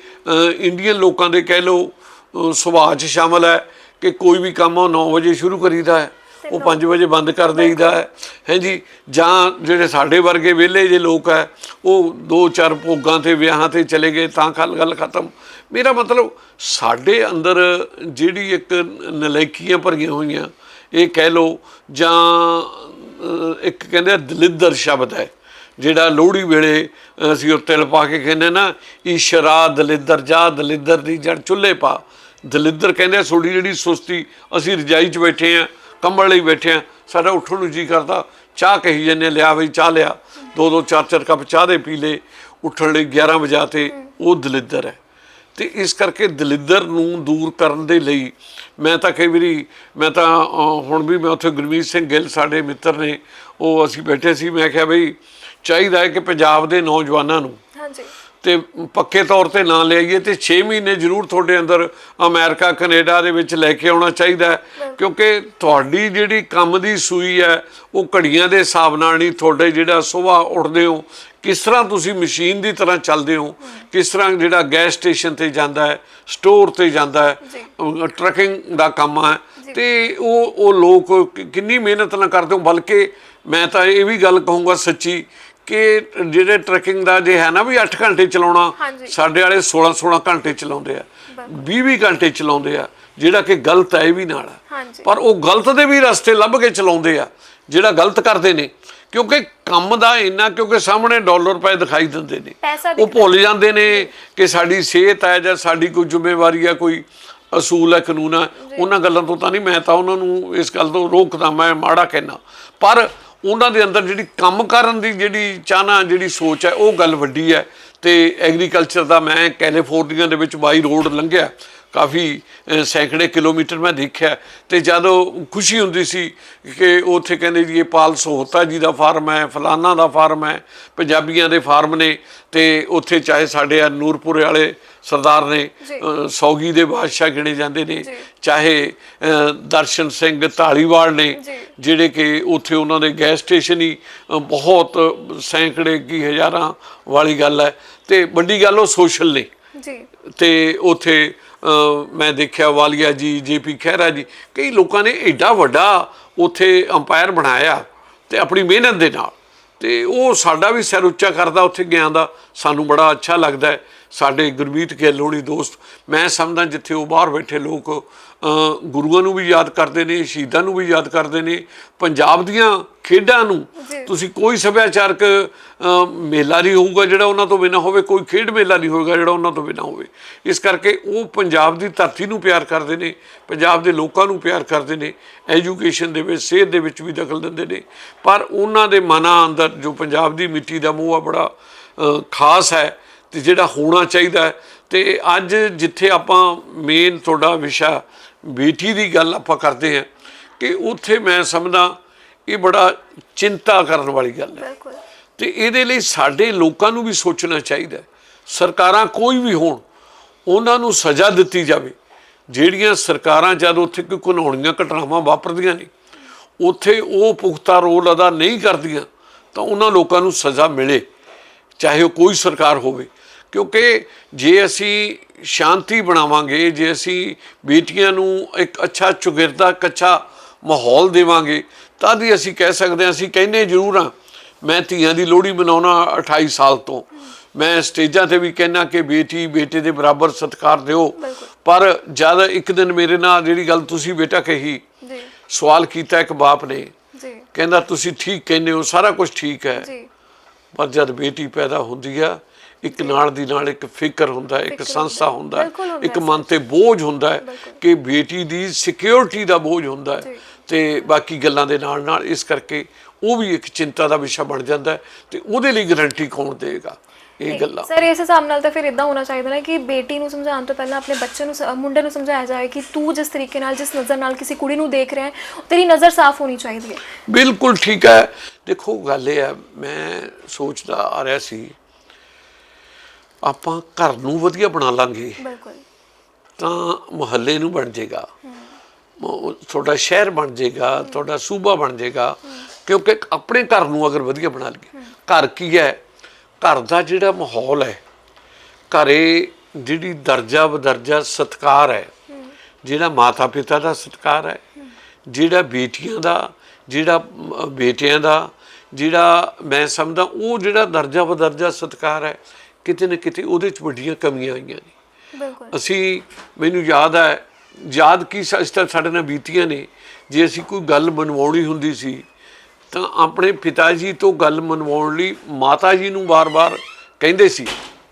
ਇੰਡੀਅਨ ਲੋਕਾਂ ਦੇ ਕਹਿ ਅਹ, ਸੁਭਾਅ 'ਚ ਸ਼ਾਮਲ ਹੈ ਕਿ ਕੋਈ ਵੀ ਕੰਮ ਉਹ 9 ਵਜੇ ਸ਼ੁਰੂ ਕਰੀਦਾ ਹੈ। ਉਹ 5 ਵਜੇ ਬੰਦ ਕਰ ਦੇਈਦਾ ਹੈ। ਹਾਂਜੀ ਜਾਂ? ਜਿਹੜੇ ਸਾਡੇ ਵਰਗੇ ਵਿਹਲੇ ਜੇ ਲੋਕ ਹੈ ਉਹ ਦੋ ਚਾਰ ਭੋਗਾਂ ਤੇ ਵਿਆਹਾਂ ਤੇ ਚਲੇ ਗਏ ਤਾਂ ਕੱਲ ਗੱਲ ਖਤਮ। ਮੇਰਾ ਮਤਲਬ ਸਾਡੇ ਅੰਦਰ ਜਿਹੜੀ ਇੱਕ ਨਲਾਇਕੀਆਂ ਭਰੀਆਂ ਹੋਈਆਂ ਇਹ ਕਹਿ ਲਓ ਜਾਂ ਇੱਕ ਕਹਿੰਦੇ ਆ ਦਲਿੱਦਰ ਸ਼ਬਦ ਹੈ ਜਿਹੜਾ ਲੋਹੜੀ ਵੇਲੇ ਅਸੀਂ ਉਹ ਤਿਲ ਪਾ ਕੇ ਕਹਿੰਦੇ ਨਾ ਈਸ਼ਰਾ ਦਲਿੱਦਰ ਜਾ ਦਲਿੱਦਰ ਦੀ ਜੜ ਚੁੱਲ੍ਹੇ ਪਾ। ਦਲਿੱਦਰ ਕਹਿੰਦੇ ਆ, ਤੁਹਾਡੀ ਜਿਹੜੀ ਸੁਸਤੀ ਅਸੀਂ ਰਜਾਈ 'ਚ ਬੈਠੇ ਆ ਕੰਬਲ ਲਈ ਬੈਠੇ ਆ ਸਾਡਾ ਉੱਠਣ ਨੂੰ ਜੀ ਕਰਦਾ ਚਾਹ ਕਹੀ ਜੰਨੇ ਲਿਆ ਬਈ ਚਾਹ ਲਿਆ ਦੋ ਦੋ ਚਾਰ ਚਾਰ ਕੱਪ ਚਾਹ ਦੇ ਪੀ ਲੇ ਉੱਠਣ ਲਈ 11 ਵਜੇ ਤੇ ਉਹ ਦਲਿੱਦਰ ਹੈ। ਤੇ ਇਸ ਕਰਕੇ ਦਲਿੱਦਰ ਨੂੰ ਦੂਰ ਕਰਨ ਦੇ ਲਈ ਮੈਂ ਤਾਂ ਕਈ ਵਾਰੀ ਮੈਂ ਤਾਂ ਹੁਣ ਵੀ ਮੈਂ ਉੱਥੇ ਗੁਰਮੀਤ ਸਿੰਘ ਗਿੱਲ ਸਾਡੇ ਮਿੱਤਰ ਨੇ ਉਹ ਅਸੀਂ ਬੈਠੇ ਸੀ ਮੈਂ ਕਿਹਾ ਬਈ ਚਾਹੀਦਾ ਹੈ ਕਿ ਪੰਜਾਬ ਦੇ ਨੌਜਵਾਨਾਂ ਨੂੰ
ਹਾਂਜੀ।
ਤੇ ਪੱਕੇ ਤੌਰ ਤੇ ਨਾਂ ਲਿਆਈਏ ਤੇ 6 ਮਹੀਨੇ ਜ਼ਰੂਰ ਤੁਹਾਡੇ ਅੰਦਰ ਅਮਰੀਕਾ ਕੈਨੇਡਾ ਦੇ ਵਿੱਚ ਲੈ ਕੇ ਆਉਣਾ ਚਾਹੀਦਾ ਕਿਉਂਕਿ ਤੁਹਾਡੀ ਜਿਹੜੀ ਕੰਮ ਦੀ ਸੂਈ ਹੈ ਉਹ ਘੜੀਆਂ ਦੇ ਹਿਸਾਬ ਨਾਲ ਨਹੀਂ ਤੁਹਾਡੇ ਜਿਹੜਾ ਸਵੇਰ ਉੱਠਦੇ ਹੋ ਕਿਸ ਤਰ੍ਹਾਂ ਤੁਸੀਂ ਮਸ਼ੀਨ ਦੀ ਤਰ੍ਹਾਂ ਚੱਲਦੇ ਹੋ ਕਿਸ ਤਰ੍ਹਾਂ ਜਿਹੜਾ ਗੈਸ ਸਟੇਸ਼ਨ ਤੇ ਜਾਂਦਾ ਹੈ ਸਟੋਰ ਤੇ ਜਾਂਦਾ ਹੈ ਟਰੱਕਿੰਗ ਦਾ ਕੰਮ ਹੈ ਤੇ ਉਹ ਉਹ ਲੋਕ ਕਿੰਨੀ ਮਿਹਨਤ ਨਾਲ ਕਰਦੇ ਹੋ ਬਲਕਿ ਮੈਂ ਤਾਂ ਇਹ ਵੀ ਗੱਲ ਕਹੂੰਗਾ ਸੱਚੀ ਕਿ ਜਿਹੜੇ ਟਰੱਕਿੰਗ ਦਾ ਜੇ ਹੈ ਨਾ ਵੀ 8 ਘੰਟੇ ਚਲਾਉਣਾ। ਸਾਡੇ ਵਾਲੇ 16 16 ਘੰਟੇ ਚਲਾਉਂਦੇ ਆ 20 20 ਘੰਟੇ ਚਲਾਉਂਦੇ ਆ ਜਿਹੜਾ ਕਿ ਗਲਤ ਹੈ ਇਹ ਵੀ ਨਾਲ। ਪਰ ਉਹ ਗਲਤ ਦੇ ਵੀ ਰਸਤੇ ਲੱਭ ਕੇ ਚਲਾਉਂਦੇ ਆ ਜਿਹੜਾ ਗਲਤ ਕਰਦੇ ਨੇ ਕਿਉਂਕਿ ਕੰਮ ਦਾ ਇੰਨਾ ਕਿਉਂਕਿ ਸਾਹਮਣੇ ਡਾਲਰ ਰੁਪਏ ਦਿਖਾਈ ਦਿੰਦੇ ਨੇ। ਉਹ ਭੁੱਲ ਜਾਂਦੇ ਨੇ ਕਿ ਸਾਡੀ ਸਿਹਤ ਹੈ ਜਾਂ ਸਾਡੀ ਕੋਈ ਜ਼ਿੰਮੇਵਾਰੀ ਹੈ ਕੋਈ ਅਸੂਲ ਹੈ ਕਾਨੂੰਨ ਹੈ। ਉਹਨਾਂ ਗੱਲਾਂ ਤੋਂ ਤਾਂ ਨਹੀਂ ਮੈਂ ਤਾਂ ਉਹਨਾਂ ਨੂੰ ਇਸ ਗੱਲ ਤੋਂ ਰੋਕਦਾ ਮੈਂ ਮਾੜਾ ਕਹਿਣਾ ਪਰ ਉਹਨਾਂ ਦੇ ਅੰਦਰ ਜਿਹੜੀ ਕੰਮ ਕਰਨ ਦੀ ਜਿਹੜੀ ਚਾਹਨਾ ਜਿਹੜੀ ਸੋਚ ਹੈ ਉਹ ਗੱਲ ਵੱਡੀ ਹੈ। ਤੇ ਐਗਰੀਕਲਚਰ ਦਾ ਮੈਂ ਕੈਲੀਫੋਰਨੀਆ ਦੇ ਵਿੱਚ ਬਾਈ ਰੋਡ ਲੰਘਿਆ। ਕਾਫੀ ਸੈਂਕੜੇ ਕਿਲੋਮੀਟਰ ਮੈਂ ਦੇਖਿਆ ਤੇ ਜਦੋਂ ਖੁਸ਼ੀ ਹੁੰਦੀ ਸੀ ਕਿ ਉੱਥੇ ਕਹਿੰਦੇ ਜੀ ਇਹ ਪਾਲ ਸੋਹਤਾ ਜੀ ਦਾ ਫਾਰਮ ਹੈ ਫਲਾਨਾ ਦਾ ਫਾਰਮ ਹੈ ਪੰਜਾਬੀਆਂ ਦੇ ਫਾਰਮ ਨੇ ਤੇ ਉੱਥੇ ਚਾਹੇ ਸਾਡੇ ਆ ਨੂਰਪੁਰ ਵਾਲੇ ਸਰਦਾਰ ਨੇ ਸੌਗੀ ਦੇ ਬਾਦਸ਼ਾਹ ਗਿਣੇ ਜਾਂਦੇ ਨੇ। ਚਾਹੇ ਦਰਸ਼ਨ ਸਿੰਘ ਢਾਲੀਵਾਲ ਨੇ। ਜਿਹੜੇ ਕਿ ਉੱਥੇ ਉਹਨਾਂ ਦੇ ਗੈਸ ਸਟੇਸ਼ਨ ਹੀ ਬਹੁਤ ਸੈਂਕੜੇ ਕੀ ਹਜ਼ਾਰਾਂ ਵਾਲੀ ਗੱਲ ਹੈ ਤੇ ਵੱਡੀ ਗੱਲ ਉਹ ਸੋਸ਼ਲ ਨੇ
ਜੀ
ਤੇ ਉਥੇ ਮੈਂ ਦੇਖਿਆ ਵਾਲੀਆ ਜੀ, ਜੇਪੀ ਖਹਿਰਾ ਜੀ, ਕਈ ਲੋਕਾਂ ਨੇ ਐਡਾ ਵੱਡਾ ਉਥੇ ਅੰਪਾਇਰ ਬਣਾਇਆ ਤੇ ਆਪਣੀ ਮਿਹਨਤ ਦੇ ਨਾਲ। ਤੇ ਉਹ ਸਾਡਾ ਵੀ ਸਿਰ ਉੱਚਾ ਕਰਦਾ ਉੱਥੇ ਗਿਆ ਦਾ, ਸਾਨੂੰ ਬੜਾ ਅੱਛਾ ਲੱਗਦਾ ਹੈ। ਸਾਡੇ ਗੁਰਮੀਤ ਗਿੱਲ ਹੋਣੀ ਦੋਸਤ, ਮੈਂ ਸਮਝਦਾ ਜਿੱਥੇ ਉਹ ਬਾਹਰ ਬੈਠੇ ਲੋਕ ਗੁਰੂਆਂ ਨੂੰ ਵੀ ਯਾਦ ਕਰਦੇ ਨੇ ਸ਼ਹੀਦਾਂ ਨੂੰ ਵੀ ਯਾਦ ਕਰਦੇ ਨੇ ਪੰਜਾਬ ਦੀਆਂ ਖੇਡਾਂ ਨੂੰ। ਤੁਸੀਂ ਕੋਈ ਸੱਭਿਆਚਾਰਕ ਮੇਲਾ ਨਹੀਂ ਹੋਊਗਾ ਜਿਹੜਾ ਉਹਨਾਂ ਤੋਂ ਬਿਨਾ ਹੋਵੇ ਕੋਈ ਖੇਡ ਮੇਲਾ ਨਹੀਂ ਹੋਵੇਗਾ ਜਿਹੜਾ ਉਹਨਾਂ ਤੋਂ ਬਿਨਾ ਹੋਵੇ। ਇਸ ਕਰਕੇ ਉਹ ਪੰਜਾਬ ਦੀ ਧਰਤੀ ਨੂੰ ਪਿਆਰ ਕਰਦੇ ਨੇ ਪੰਜਾਬ ਦੇ ਲੋਕਾਂ ਨੂੰ ਪਿਆਰ ਕਰਦੇ ਨੇ ਐਜੂਕੇਸ਼ਨ ਦੇ ਵਿੱਚ ਸਿਹਤ ਦੇ ਵਿੱਚ ਵੀ ਦਖਲ ਦਿੰਦੇ ਨੇ। ਪਰ ਉਹਨਾਂ ਦੇ ਮਨਾਂ ਅੰਦਰ ਜੋ ਪੰਜਾਬ ਦੀ ਮਿੱਟੀ ਦਾ ਮੋਹ ਆ ਬੜਾ ਖਾਸ ਹੈ ਤੇ ਜਿਹੜਾ ਹੋਣਾ ਚਾਹੀਦਾ ਤੇ ਅੱਜ ਜਿੱਥੇ ਆਪਾਂ ਮੇਨ ਤੁਹਾਡਾ ਵਿਸ਼ਾ ਬੇਟੀ ਦੀ ਗੱਲ ਆਪਾਂ ਕਰਦੇ ਹਾਂ ਕਿ ਉੱਥੇ ਮੈਂ ਸਮਝਦਾ ਇਹ ਬੜਾ ਚਿੰਤਾ ਕਰਨ ਵਾਲੀ ਗੱਲ ਹੈ। ਤੇ ਇਹਦੇ ਲਈ ਸਾਡੇ ਲੋਕਾਂ ਨੂੰ ਵੀ ਸੋਚਣਾ ਚਾਹੀਦਾ ਹੈ। ਸਰਕਾਰਾਂ ਕੋਈ ਵੀ ਹੋਣ ਉਹਨਾਂ ਨੂੰ ਸਜ਼ਾ ਦਿੱਤੀ ਜਾਵੇ। ਜਿਹੜੀਆਂ ਸਰਕਾਰਾਂ ਜਦ ਉੱਥੇ ਕੋਈ ਘਿਨਾਉਣੀਆਂ ਘਟਨਾਵਾਂ ਵਾਪਰਦੀਆਂ ਨੇ ਉੱਥੇ ਉਹ ਪੁਖਤਾ ਰੋਲ ਅਦਾ ਨਹੀਂ ਕਰਦੀਆਂ ਤਾਂ ਉਹਨਾਂ ਲੋਕਾਂ ਨੂੰ ਸਜ਼ਾ ਮਿਲੇ। ਚਾਹੇ ਉਹ ਕੋਈ ਸਰਕਾਰ ਹੋਵੇ ਕਿਉਂਕਿ ਜੇ ਅਸੀਂ ਸ਼ਾਂਤੀ ਬਣਾਵਾਂਗੇ ਜੇ ਅਸੀਂ ਬੇਟੀਆਂ ਨੂੰ ਇੱਕ ਅੱਛਾ ਚੁਗਿਰਦਾ ਕੱਚਾ ਮਾਹੌਲ ਦੇਵਾਂਗੇ ਤਦ ਹੀ ਅਸੀਂ ਕਹਿ ਸਕਦੇ ਹਾਂ ਅਸੀਂ ਕਹਿੰਦੇ ਜ਼ਰੂਰ ਹਾਂ ਮੈਂ ਧੀਆਂ ਦੀ ਲੋਹੜੀ ਮਨਾਉਣਾ 28 ਸਾਲ ਤੋਂ। ਮੈਂ ਸਟੇਜਾਂ ਤੇ ਵੀ ਕਹਿਣਾ ਕਿ ਬੇਟੀ ਬੇਟੇ ਦੇ ਬਰਾਬਰ ਸਤਿਕਾਰ ਦਿਓ। ਪਰ ਜਦ ਇੱਕ ਦਿਨ ਮੇਰੇ ਨਾਲ ਜਿਹੜੀ ਗੱਲ ਤੁਸੀਂ ਬੇਟਾ ਕਹੀ
ਜੀ।
ਸਵਾਲ ਕੀਤਾ ਇੱਕ ਬਾਪ ਨੇ
ਜੀ।
ਕਹਿੰਦਾ ਤੁਸੀਂ ਠੀਕ ਕਹਿੰਦੇ ਹੋ ਸਾਰਾ ਕੁਝ ਠੀਕ ਹੈ।
ਜੀ।
ਪਰ ਜਦ ਬੇਟੀ ਪੈਦਾ ਹੁੰਦੀ ਆ ਇੱਕ ਨਾਲ ਦੀ ਨਾਲ ਇੱਕ ਫਿਕਰ ਹੁੰਦਾ ਇੱਕ ਸੰਸਾ
ਹੁੰਦਾ
ਇੱਕ ਮਨ ਤੇ ਬੋਝ ਹੁੰਦਾ। ਕਿ ਬੇਟੀ ਦੀ ਸਿਕਿਉਰਿਟੀ ਦਾ ਬੋਝ ਹੁੰਦਾ। ਤੇ ਬਾਕੀ ਗੱਲਾਂ ਦੇ ਨਾਲ ਨਾਲ ਇਸ ਕਰਕੇ ਉਹ ਵੀ ਇੱਕ ਚਿੰਤਾ ਦਾ ਵਿਸ਼ਾ ਬਣ ਜਾਂਦਾ ਤੇ ਉਹਦੇ ਲਈ ਗਾਰੰਟੀ ਕੌਣ ਦੇਗਾ ਇਹ ਗੱਲਾਂ।
ਸਰ ਇਸ ਹਿਸਾਬ ਨਾਲ ਤਾਂ ਫਿਰ ਇਦਾਂ ਹੋਣਾ ਚਾਹੀਦਾ ਨਾ ਕਿ ਬੇਟੀ ਨੂੰ ਸਮਝਾਉਣ ਤੋਂ ਪਹਿਲਾਂ ਆਪਣੇ ਬੱਚੇ ਨੂੰ ਮੁੰਡੇ ਨੂੰ ਸਮਝਾਇਆ ਜਾਏ ਕਿ ਤੂੰ ਜਿਸ ਤਰੀਕੇ ਨਾਲ ਜਿਸ ਨਜ਼ਰ ਨਾਲ ਕਿਸੇ ਕੁੜੀ ਨੂੰ ਦੇਖ ਰਿਹਾ ਹੈ ਤੇਰੀ ਨਜ਼ਰ ਸਾਫ਼ ਹੋਣੀ ਚਾਹੀਦੀ ਹੈ।
ਬਿਲਕੁਲ ਠੀਕ ਹੈ। ਦੇਖੋ ਗੱਲ ਇਹ ਹੈ ਮੈਂ ਸੋਚਦਾ ਆ ਰਿਹਾ ਸੀ ਆਪਾਂ ਘਰ ਨੂੰ ਵਧੀਆ ਬਣਾ ਲਾਂਗੇ।
ਬਿਲਕੁਲ।
ਤਾਂ ਮੁਹੱਲੇ ਨੂੰ ਬਣ ਜਾਏਗਾ ਤੁਹਾਡਾ ਸ਼ਹਿਰ ਬਣ ਜਾਏਗਾ ਤੁਹਾਡਾ ਸੂਬਾ ਬਣ ਜਾਏਗਾ ਕਿਉਂਕਿ ਆਪਣੇ ਘਰ ਨੂੰ ਅਗਰ ਵਧੀਆ ਬਣਾ ਲਈਏ। ਘਰ ਕੀ ਹੈ? ਘਰ ਦਾ ਜਿਹੜਾ ਮਾਹੌਲ ਹੈ ਘਰੇ ਜਿਹੜੀ ਦਰਜਾ ਬਦਰਜਾ ਸਤਕਾਰ ਹੈ ਜਿਹੜਾ ਮਾਤਾ ਪਿਤਾ ਦਾ ਸਤਕਾਰ ਹੈ ਜਿਹੜਾ ਬੇਟੀਆਂ ਦਾ ਜਿਹੜਾ ਬੇਟਿਆਂ ਦਾ ਜਿਹੜਾ ਮੈਂ ਸਮਝਦਾ ਉਹ ਜਿਹੜਾ ਦਰਜਾ ਬਦਰਜਾ ਸਤਕਾਰ ਹੈ ਕਿਤੇ ਨਾ ਕਿਤੇ ਉਹਦੇ ਚ ਵੱਡੀਆਂ ਕਮੀਆਂ ਆਈਆਂ ਨੇ।
ਬਿਲਕੁਲ।
ਅਸੀਂ ਮੈਨੂੰ ਯਾਦ ਹੈ ਯਾਦ ਕੀ ਇਸ ਤਰ੍ਹਾਂ ਸਾਡੇ ਨਾਲ ਬੀਤੀਆਂ ਨੇ। ਜੇ ਅਸੀਂ ਕੋਈ ਗੱਲ ਮਨਵਾਉਣੀ ਹੁੰਦੀ ਸੀ ਤਾਂ ਆਪਣੇ ਪਿਤਾ ਜੀ ਤੋਂ ਗੱਲ ਮਨਵਾਉਣ ਲਈ ਮਾਤਾ ਜੀ ਨੂੰ ਬਾਰ-ਬਾਰ ਕਹਿੰਦੇ ਸੀ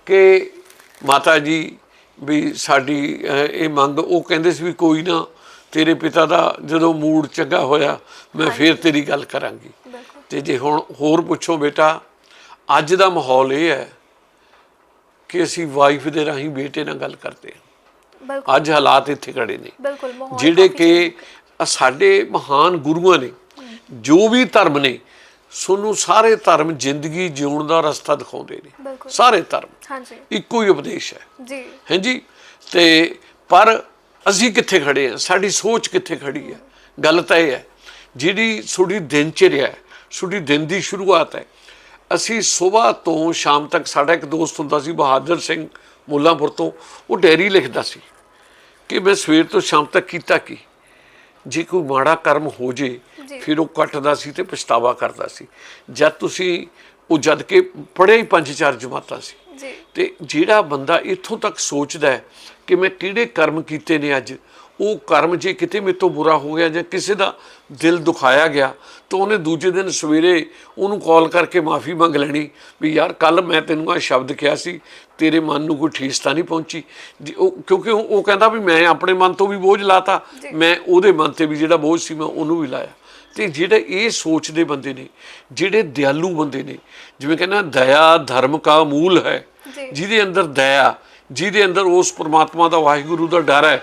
ਕਿ ਮਾਤਾ ਜੀ ਵੀ ਸਾਡੀ ਇਹ ਮੰਗ ਉਹ ਕਹਿੰਦੇ ਸੀ ਵੀ ਕੋਈ ਨਾ ਤੇਰੇ ਪਿਤਾ ਦਾ ਜਦੋਂ ਮੂਡ ਚੰਗਾ ਹੋਇਆ ਮੈਂ ਫੇਰ ਤੇਰੀ ਗੱਲ ਕਰਾਂਗੀ। ਤੇ ਜੇ ਹੁਣ ਹੋਰ ਪੁੱਛੋ ਬੇਟਾ ਅੱਜ ਦਾ ਮਾਹੌਲ ਇਹ ਹੈ ਕਿ ਅਸੀਂ ਵਾਈਫ ਦੇ ਰਾਹੀਂ ਬੇਟੇ ਨਾਲ ਗੱਲ ਕਰਦੇ ਹਾਂ।
ਬਿਲਕੁਲ।
ਅੱਜ ਹਾਲਾਤ ਇੱਥੇ ਖੜੇ ਨੇ।
ਬਿਲਕੁਲ
ਜਿਹੜੇ ਕਿ ਸਾਡੇ ਮਹਾਨ ਗੁਰੂਆਂ ਨੇ ਜੋ ਵੀ ਧਰਮ ਨੇ ਸਾਨੂੰ ਸਾਰੇ ਧਰਮ ਜ਼ਿੰਦਗੀ ਜਿਉਣ ਦਾ ਰਸਤਾ ਦਿਖਾਉਂਦੇ ਨੇ। ਸਾਰੇ ਧਰਮ।
ਹਾਂਜੀ।
ਇੱਕੋ ਹੀ ਉਪਦੇਸ਼ ਹੈ।
ਜੀ।
ਹਾਂਜੀ? ਤੇ ਪਰ ਅਸੀਂ ਕਿੱਥੇ ਖੜੇ ਆ ਸਾਡੀ ਸੋਚ ਕਿੱਥੇ ਖੜੀ ਹੈ? ਗੱਲ ਤਾਂ ਇਹ ਹੈ ਜਿਹੜੀ ਤੁਹਾਡੀ ਦਿਨਚਰਿਆ ਹੈ ਤੁਹਾਡੀ ਦਿਨ ਦੀ ਸ਼ੁਰੂਆਤ ਹੈ ਅਸੀਂ ਸਵੇਰ ਤੋਂ ਸ਼ਾਮ ਤੱਕ ਸਾਡਾ ਇੱਕ ਦੋਸਤ ਹੁੰਦਾ ਸੀ ਬਹਾਦਰ ਸਿੰਘ ਮੁੱਲਾਂਪੁਰ ਤੋਂ ਉਹ ਡੈਰੀ ਲਿਖਦਾ ਸੀ ਕਿ ਮੈਂ ਸਵੇਰ ਤੋਂ ਸ਼ਾਮ ਤੱਕ ਕੀਤਾ ਕੀ? ਜੇ ਕੋਈ ਮਾੜਾ ਕਰਮ ਹੋ ਜੇ। ਫਿਰ ਉਹ ਕੱਟਦਾ ਸੀ ਤੇ ਪਛਤਾਵਾ ਕਰਦਾ ਸੀ। ਜਦ ਤੁਸੀਂ ਉਹ ਜਦ ਕੇ ਪੜ੍ਹੇ ਹੀ ਪੰਜ ਚਾਰ ਜਮਾਤਾਂ ਸੀ। ਤੇ ਜਿਹੜਾ ਬੰਦਾ ਇੱਥੋਂ ਤੱਕ ਸੋਚਦਾ ਕਿ ਮੈਂ ਕਿਹੜੇ ਕਰਮ ਕੀਤੇ ਨੇ ਅੱਜ ਉਹ ਕਰਮ ਜੇ ਕਿਤੇ ਮੇਰੇ ਤੋਂ ਬੁਰਾ ਹੋ ਗਿਆ ਜਾਂ ਕਿਸੇ ਦਾ ਦਿਲ ਦੁਖਾਇਆ ਗਿਆ ਤਾਂ ਉਹਨੇ ਦੂਜੇ ਦਿਨ ਸਵੇਰੇ ਉਹਨੂੰ ਕਾਲ ਕਰਕੇ ਮਾਫੀ ਮੰਗ ਲੈਣੀ ਵੀ ਯਾਰ ਕੱਲ ਮੈਂ ਤੈਨੂੰ ਆ ਸ਼ਬਦ ਕਿਹਾ ਸੀ ਤੇਰੇ ਮਨ ਨੂੰ ਕੋਈ ਠੇਸ ਤਾਂ ਨਹੀਂ ਪਹੁੰਚੀ। ਜੀ ਉਹ ਕਿਉਂਕਿ ਉਹ ਕਹਿੰਦਾ ਵੀ ਮੈਂ ਆਪਣੇ ਮਨ ਤੋਂ ਵੀ ਬੋਝ ਲਾਤਾ ਮੈਂ ਉਹਦੇ ਮਨ ਤੇ ਵੀ ਜਿਹੜਾ ਬੋਝ ਸੀ ਮੈਂ ਉਹਨੂੰ ਵੀ ਲਾਇਆ। ਤੇ ਜਿਹੜੇ ਇਹ ਸੋਚਦੇ ਬੰਦੇ ਨੇ ਜਿਹੜੇ ਦਿਆਲੂ ਬੰਦੇ ਨੇ ਜਿਵੇਂ ਕਹਿੰਦਾ ਦਇਆ ਧਰਮ ਕਾ ਮੂਲ ਹੈ। ਜਿਹਦੇ ਅੰਦਰ ਦਇਆ ਜਿਹਦੇ ਅੰਦਰ ਉਸ ਪ੍ਰਮਾਤਮਾ ਦਾ ਵਾਹਿਗੁਰੂ ਦਾ ਡਰ ਹੈ